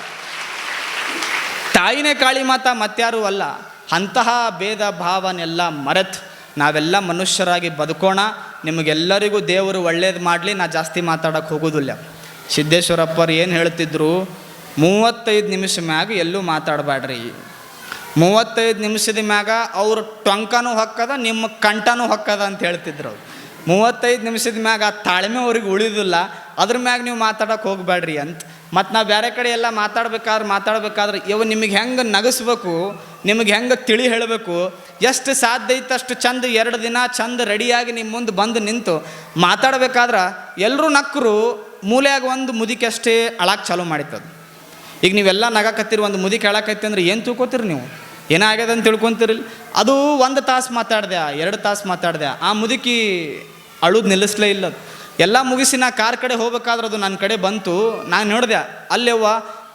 ತಾಯಿನೇ ಕಾಳಿ ಮಾತಾ ಮತ್ಯಾರೂ ಅಲ್ಲ. ಅಂತಹ ಭೇದ ಭಾವನೆಲ್ಲ ಮರೆತು ನಾವೆಲ್ಲ ಮನುಷ್ಯರಾಗಿ ಬದುಕೋಣ. ನಿಮಗೆಲ್ಲರಿಗೂ ದೇವರು ಒಳ್ಳೇದು ಮಾಡಲಿ, ನಾ ಜಾಸ್ತಿ ಮಾತಾಡೋಕ್ಕೆ ಹೋಗೋದಿಲ್ಲ. ಸಿದ್ದೇಶ್ವರಪ್ಪರು ಏನು ಹೇಳ್ತಿದ್ರು? ಮೂವತ್ತೈದು ನಿಮಿಷ ಮ್ಯಾಗ ಎಲ್ಲೂ ಮಾತಾಡಬೇಡ್ರಿ ಮೂವತ್ತೈದು ನಿಮಿಷದ ಮ್ಯಾಗ ಅವ್ರ ಟೊಂಕನೂ ಹೊಕ್ಕದ, ನಿಮ್ಮ ಕಂಠನೂ ಹೊಕ್ಕದ ಅಂತ ಹೇಳ್ತಿದ್ರು ಅವ್ರು. ಮೂವತ್ತೈದು ನಿಮಿಷದ ಮ್ಯಾಗ ಆ ತಾಳ್ಮೆ ಅವ್ರಿಗೆ ಉಳಿದಿಲ್ಲ, ಅದ್ರ ಮ್ಯಾಗ ನೀವು ಮಾತಾಡೋಕೆ ಹೋಗಬೇಡ್ರಿ ಅಂತ. ಮತ್ತು ನಾವು ಬೇರೆ ಕಡೆ ಎಲ್ಲ ಮಾತಾಡ್ಬೇಕಾದ್ರೆ ಮಾತಾಡ್ಬೇಕಾದ್ರೆ, ಇವ ನಿಮಗೆ ಹೆಂಗೆ ನಗಸ್ಬೇಕು, ನಿಮಗೆ ಹೆಂಗೆ ತಿಳಿ ಹೇಳಬೇಕು, ಎಷ್ಟು ಸಾಧ್ಯ ಐತೆ ಚಂದ ಎರಡು ದಿನ ಚಂದ ರೆಡಿಯಾಗಿ ನಿಮ್ಮ ಮುಂದೆ ಬಂದು ನಿಂತು ಮಾತಾಡ್ಬೇಕಾದ್ರೆ ಎಲ್ಲರೂ ನಕ್ಕರು ಮೂಲೆಯಾಗ ಒಂದು ಮುದಿಕಷ್ಟೇ ಅಳಕ್ಕೆ ಅಳಾಕ್ ಚಾಲೂ ಮಾಡಿತ್ತದು. ಈಗ ನೀವೆಲ್ಲ ನಗಾಕತ್ತೀರಿ ಒಂದು ಮುದಿ ಕೇಳಕತ್ತಿ ಅಂದ್ರೆ ಏನು ತಿಳ್ಕೊತೀರಿ ನೀವು? ಏನಾಗ್ಯದ ಅಂತ ತಿಳ್ಕೊಂತೀರಿ? ಅದು ಒಂದು ತಾಸು ಮಾತಾಡ್ದೆ, ಎರಡು ತಾಸು ಮಾತಾಡ್ದೆ. ಆ ಮುದುಕಿ ಅಳುದು ನಿಲ್ಲಿಸ್ಲೇ ಇಲ್ಲ. ಎಲ್ಲ ಮುಗಿಸಿ ನಾ ಕಾರ್ ಕಡೆ ಹೋಗ್ಬೇಕಾದ್ರೆ ಅದು ನನ್ನ ಕಡೆ ಬಂತು. ನಾನು ನೋಡಿದೆ, ಅಲ್ಲೆವ್ವ,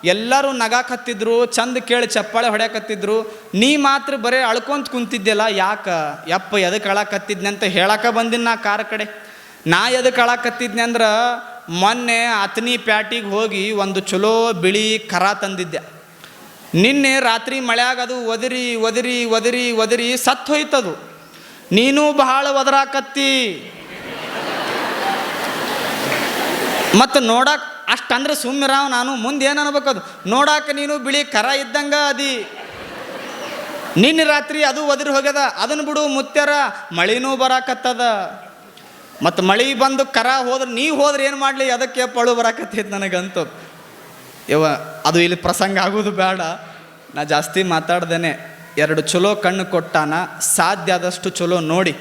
ಎಲ್ಲರೂ ನಗಾಕತ್ತಿದ್ರು ಚಂದ ಕೇಳಿ ಚಪ್ಪಾಳೆ ಹೊಡ್ಯಾಕತ್ತಿದ್ರು. ನೀ ಮಾತ್ರ ಬರೀ ಅಳ್ಕೊಂತ ಕುಂತಿದ್ದೆಲ್ಲ ಯಾಕ? ಯಪ್ಪ ಎದಕ್ಕೆ ಅಳಾಕತ್ತಿದ್ನೆ ಅಂತ ಹೇಳಕ್ಕೆ ಬಂದಿನಿ ನಾ ಕಾರ್ ಕಡೆ. ನಾ ಎದಕ್ಕೆ ಅಳಾಕತ್ತಿದ್ನೆ ಅಂದ್ರೆ ಮೊನ್ನೆ ಅತನಿ ಪ್ಯಾಟಿಗೆ ಹೋಗಿ ಒಂದು ಚಲೋ ಬಿಳಿ ಕರ ತಂದಿದ್ದೆ. ನಿನ್ನೆ ರಾತ್ರಿ ಮಳೆಯಾಗದು ಒದರಿ ಒದರಿ ಒದರಿ ಒದರಿ ಸತ್ತು ಹೋಯ್ತದು. ನೀನು ಬಹಳ ಒದರಾಕತ್ತಿ. ಮತ್ತು ನೋಡಕ್ಕೆ ಅಷ್ಟಂದ್ರೆ ಸುಮ್ಮಿರಾವ್ ನಾನು, ಮುಂದೆ ಏನು ಅನ್ಬೇಕದು? ನೋಡಾಕ ನೀನು ಬಿಳಿ ಕರ ಇದ್ದಂಗ ಅದಿ. ನಿನ್ನೆ ರಾತ್ರಿ ಅದು ಒದರಿ ಹೋಗ್ಯದ ಅದನ್ನು ಬಿಡು ಮುತ್ಯರ ಮಳಿನೂ ಬರಾಕತ್ತದ. ಮತ್ತು ಮಳೆ ಬಂದು ಕರ ಹೋದ್ರೆ ನೀವು ಹೋದ್ರೆ ಏನು ಮಾಡಲಿ? ಅದಕ್ಕೆ ಪಳು ಬರಾಕತ್ತೈತೆ ನನಗಂತೂ. ಯವ ಅದು ಇಲ್ಲಿ ಪ್ರಸಂಗ ಆಗೋದು ಬೇಡ. ನಾ ಜಾಸ್ತಿ ಮಾತಾಡ್ದೇನೆ. ಎರಡು ಚಲೋ ಕಣ್ಣು ಕೊಟ್ಟಾನ, ಸಾಧ್ಯ ಆದಷ್ಟು ಚಲೋ ನೋಡಿ.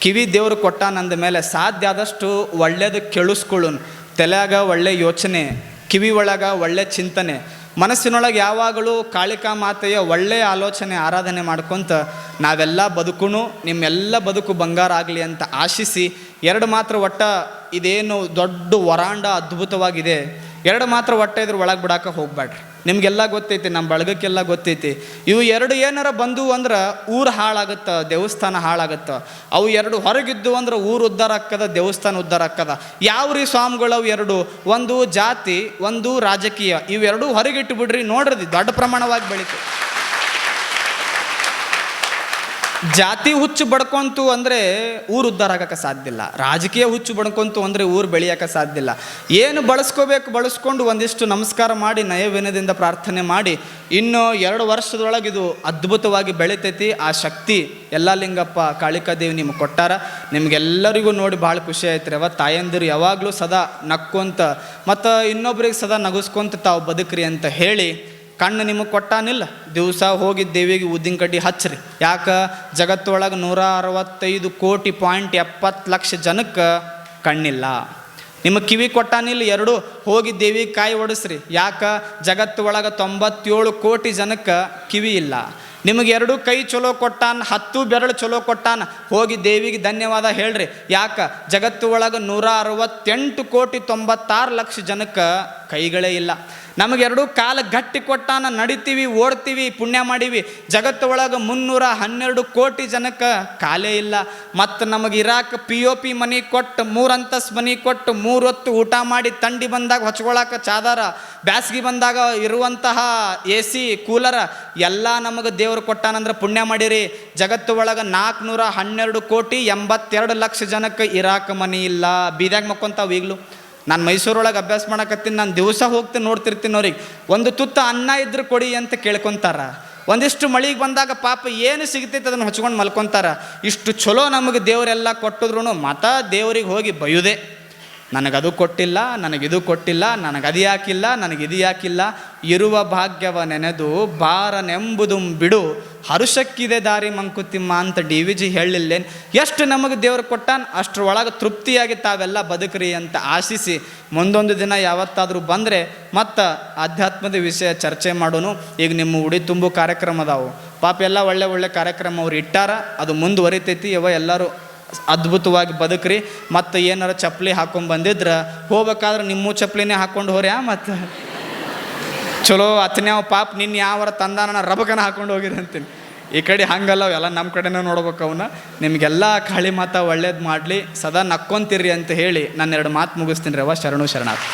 ಕಿವಿ ದೇವರು ಕೊಟ್ಟಾನಂದ ಮೇಲೆ ಸಾಧ್ಯ ಆದಷ್ಟು ಒಳ್ಳೇದು ಕೇಳಿಸ್ಕೊಳ್ಳೋನು. ತಲೆಯಾಗ ಒಳ್ಳೆ ಯೋಚನೆ, ಕಿವಿ ಒಳಗ ಒಳ್ಳೆ ಚಿಂತನೆ. ಮನಸ್ಸಿನೊಳಗೆ ಯಾವಾಗಲೂ ಕಾಳಿಕಾ ಮಾತೆಯ ಒಳ್ಳೆಯ ಆಲೋಚನೆ, ಆರಾಧನೆ ಮಾಡ್ಕೊತ ನಾವೆಲ್ಲ ಬದುಕುನು ನಿಮ್ಮೆಲ್ಲ ಬದುಕು ಬಂಗಾರ ಆಗಲಿ ಅಂತ ಆಶಿಸಿ, ಎರಡು ಮಾತ್ರ ಒಟ್ಟ ಇದೇನು ದೊಡ್ಡ ವರಾಂಡ ಅದ್ಭುತವಾಗಿದೆ. ಎರಡು ಮಾತ್ರ ಒಟ್ಟ ಇದ್ರ ಒಳಗೆ ಬಿಡಾಕ ಹೋಗ್ಬೇಡ್ರಿ ನಿಮಗೆಲ್ಲ ಗೊತ್ತೈತಿ ನಮ್ಮ ಬಳಗಕ್ಕೆಲ್ಲ ಗೊತ್ತೈತಿ. ಇವು ಎರಡು ಏನಾರ ಬಂದವು ಅಂದ್ರೆ ಊರು ಹಾಳಾಗತ್ತೆ, ದೇವಸ್ಥಾನ ಹಾಳಾಗತ್ತೆ. ಅವು ಎರಡು ಹೊರಗಿದ್ದು ಅಂದ್ರೆ ಊರು ಉದ್ಧಾರ ಆಕ್ಕದ ದೇವಸ್ಥಾನ ಉದ್ಧಾರ ಆಕ್ಕದ ಯಾವ ರೀ ಸ್ವಾಮಿಗಳು ಅವು ಎರಡು? ಒಂದು ಜಾತಿ, ಒಂದು ರಾಜಕೀಯ. ಇವೆರಡೂ ಹೊರಗಿಟ್ಟು ಬಿಡ್ರಿ, ನೋಡ್ರಿ, ದೊಡ್ಡ ಪ್ರಮಾಣವಾಗಿ ಬೆಳೀತು ಜಾತಿ ಹುಚ್ಚು ಬಡ್ಕೊಂತು ಅಂದರೆ ಊರು ಉದ್ಧಾರ ಆಗಕ್ಕೆ ಸಾಧ್ಯ ಇಲ್ಲ. ರಾಜಕೀಯ ಹುಚ್ಚು ಬಡ್ಕೊಂತು ಅಂದರೆ ಊರು ಬೆಳೆಯೋಕೆ ಸಾಧ್ಯ ಇಲ್ಲ. ಏನು ಬಳಸ್ಕೋಬೇಕು ಬಳಸ್ಕೊಂಡು ಒಂದಿಷ್ಟು ನಮಸ್ಕಾರ ಮಾಡಿ, ನಯವಿನದಿಂದ ಪ್ರಾರ್ಥನೆ ಮಾಡಿ, ಇನ್ನು ಎರಡು ವರ್ಷದೊಳಗೆ ಇದು ಅದ್ಭುತವಾಗಿ ಬೆಳಿತೈತಿ. ಆ ಶಕ್ತಿ ಎಲ್ಲ ಲಿಂಗಪ್ಪ ಕಾಳಿಕಾದೇವಿ ನಿಮ್ಗೆ ಕೊಟ್ಟಾರ. ನಿಮಗೆಲ್ಲರಿಗೂ ನೋಡಿ ಭಾಳ ಖುಷಿ ಆಯ್ತು ರೀ ಅವ ತಾಯಂದಿರು ಯಾವಾಗಲೂ ಸದಾ ನಕ್ಕೊಂತ ಮತ್ತು ಇನ್ನೊಬ್ರಿಗೆ ಸದಾ ನಗಿಸ್ಕೊಂತ ತಾವು ಬದುಕ್ರಿ ಅಂತ ಹೇಳಿ ಕಣ್ಣು ನಿಮಗೆ ಕೊಟ್ಟಾನಿಲ್ಲ. ದಿವಸ ಹೋಗಿ ದೇವಿಗೆ ಉದ್ದಿನ ಕಡ್ಡಿ ಹಚ್ಚ್ರಿ. ಯಾಕೆ? ಜಗತ್ತೊಳಗೆ ನೂರ ಅರವತ್ತೈದು ಕೋಟಿ ಪಾಯಿಂಟ್ ಎಪ್ಪತ್ತು ಲಕ್ಷ ಜನಕ್ಕೆ ಕಣ್ಣಿಲ್ಲ. ನಿಮಗೆ ಕಿವಿ ಕೊಟ್ಟಾನಿಲ್ಲ, ಎರಡು ಹೋಗಿ ದೇವಿಗೆ ಕಾಯಿ ಓಡಿಸ್ರಿ ಯಾಕೆ? ಜಗತ್ತು ಒಳಗೆ ತೊಂಬತ್ತೇಳು ಕೋಟಿ ಜನಕ್ಕೆ ಕಿವಿ ಇಲ್ಲ. ನಿಮಗೆ ಎರಡು ಕೈ ಚಲೋ ಕೊಟ್ಟಾನ, ಹತ್ತು ಬೆರಳು ಚಲೋ ಕೊಟ್ಟಾನ, ಹೋಗಿ ದೇವಿಗೆ ಧನ್ಯವಾದ ಹೇಳ್ರಿ. ಯಾಕೆ? ಜಗತ್ತು ಒಳಗೆ ನೂರ ಅರವತ್ತೆಂಟು ಕೋಟಿ ತೊಂಬತ್ತಾರು ಲಕ್ಷ ಜನಕ್ಕೆ ಕೈಗಳೇ ಇಲ್ಲ. ನಮಗೆರಡು ಕಾಲ ಗಟ್ಟಿ ಕೊಟ್ಟಾನ ನಡಿತೀವಿ, ಓಡ್ತೀವಿ, ಪುಣ್ಯ ಮಾಡೀವಿ. ಜಗತ್ತು ಒಳಗೆ ಮುನ್ನೂರ ಹನ್ನೆರಡು ಕೋಟಿ ಜನಕ್ಕೆ ಕಾಲೇ ಇಲ್ಲ. ಮತ್ತು ನಮಗೆ ಇರಾಕ ಪಿ ಒ ಪಿ ಮನೆ ಕೊಟ್ಟು ಮೂರು ಮನೆ ಮನಿ ಕೊಟ್ಟು ಮೂರು ಹೊತ್ತು ಊಟ ಮಾಡಿ ತಂಡಿ ಬಂದಾಗ ಹೊಚ್ಕೊಳಕ್ಕೆ ಚಾದಾರ, ಬ್ಯಾಸ್ಗಿ ಬಂದಾಗ ಇರುವಂತಹ ಎ ಸಿ, ಕೂಲರ ಎಲ್ಲ ನಮಗೆ ದೇವರು ಕೊಟ್ಟಾನಂದ್ರೆ ಪುಣ್ಯ ಮಾಡಿರಿ. ಜಗತ್ತು ಒಳಗೆ ನಾಲ್ಕುನೂರ ಹನ್ನೆರಡು ಕೋಟಿ ಎಂಬತ್ತೆರಡು ಲಕ್ಷ ಜನಕ್ಕೆ ಇರಾಕ ಮನಿ ಇಲ್ಲ. ಬೀದಾಗ ಮಕ್ಕೊಂತಾವ ಈಗಲೂ. ನಾನು ಮೈಸೂರೊಳಗೆ ಅಭ್ಯಾಸ ಮಾಡಕತ್ತೀನಿ, ನಾನು ದಿವಸ ಹೋಗ್ತೀನಿ ನೋಡ್ತಿರ್ತೀನಿ ಅವ್ರಿಗೆ. ಒಂದು ತುತ್ತ ಅನ್ನ ಇದ್ರೆ ಕೊಡಿ ಅಂತ ಕೇಳ್ಕೊತಾರ. ಒಂದಿಷ್ಟು ಮಳಿಗೆ ಬಂದಾಗ ಪಾಪ ಏನು ಸಿಗ್ತೈತೆ ಅದನ್ನು ಹಚ್ಕೊಂಡು ಮಲ್ಕೊತಾರ. ಇಷ್ಟು ಚಲೋ ನಮಗೆ ದೇವರೆಲ್ಲ ಕೊಟ್ಟಿದ್ರು ಮತ ದೇವ್ರಿಗೆ ಹೋಗಿ ಬಯುದೆ. ನನಗದು ಕೊಟ್ಟಿಲ್ಲ, ನನಗಿದು ಕೊಟ್ಟಿಲ್ಲ ನನಗದು ಯಾಕಿಲ್ಲ ನನಗಿದು ಯಾಕಿಲ್ಲ ಇರುವ ಭಾಗ್ಯವ ನೆನೆದು ಬಾರನೆಂಬುದುಂ ಬಿಡು. ಹರುಷಕ್ಕಿದೆ ದಾರಿ ಮಂಕುತಿಮ್ಮ ಅಂತ ಡಿ ವಿ ಜಿ ಹೇಳಿಲ್ಲೇನು? ಎಷ್ಟು ನಮಗೆ ದೇವರು ಕೊಟ್ಟಾನ? ಅಷ್ಟರೊಳಗೆ ತೃಪ್ತಿಯಾಗಿ ತಾವೆಲ್ಲ ಬದುಕ್ರಿ ಅಂತ ಆಶಿಸಿ ಮುಂದೊಂದು ದಿನ ಯಾವತ್ತಾದರೂ ಬಂದರೆ ಮತ್ತು ಆಧ್ಯಾತ್ಮದ ವಿಷಯ ಚರ್ಚೆ ಮಾಡೋನು. ಈಗ ನಿಮ್ಮ ಉಡಿ ತುಂಬು ಕಾರ್ಯಕ್ರಮ ಅದಾವು. ಪಾಪ ಎಲ್ಲ ಒಳ್ಳೆ ಒಳ್ಳೆ ಕಾರ್ಯಕ್ರಮ ಅವ್ರು ಇಟ್ಟಾರ. ಅದು ಮುಂದುವರಿತೈತಿ. ಇವ ಎಲ್ಲರೂ ಅದ್ಭುತವಾಗಿ ಬದುಕ್ರಿ. ಮತ್ತು ಏನಾರ ಚಪ್ಪಲಿ ಹಾಕೊಂಡು ಬಂದಿದ್ರೆ ಹೋಗ್ಬೇಕಾದ್ರೆ ನಿಮ್ಮ ಚಪ್ಪಲಿನೇ ಹಾಕ್ಕೊಂಡು ಹೋರ್ಯಾ ಮತ್ತು? ಚಲೋ ಅತನ್ಯಾವ ಪಾಪ ನಿನ್ನ ಯಾವರ ತಂದಾನ ರಬಕನ ಹಾಕೊಂಡು ಹೋಗಿರಿ ಅಂತೀನಿ. ಈ ಕಡೆ ಹಂಗಲ್ಲ ಅವೆಲ್ಲ ನಮ್ಮ ಕಡೆನೇ ನೋಡ್ಬೇಕು ಅವನ್ನ ನಿಮಗೆಲ್ಲ ಖಾಳಿ ಮಾತಾ ಒಳ್ಳೇದು ಮಾಡಲಿ, ಸದಾ ನಕ್ಕೊಂತೀರಿ ಅಂತ ಹೇಳಿ ನಾನು ಎರಡು ಮಾತು ಮುಗಿಸ್ತೀನಿ ರವ ಶರಣು ಶರಣಾರ್ಥಿ.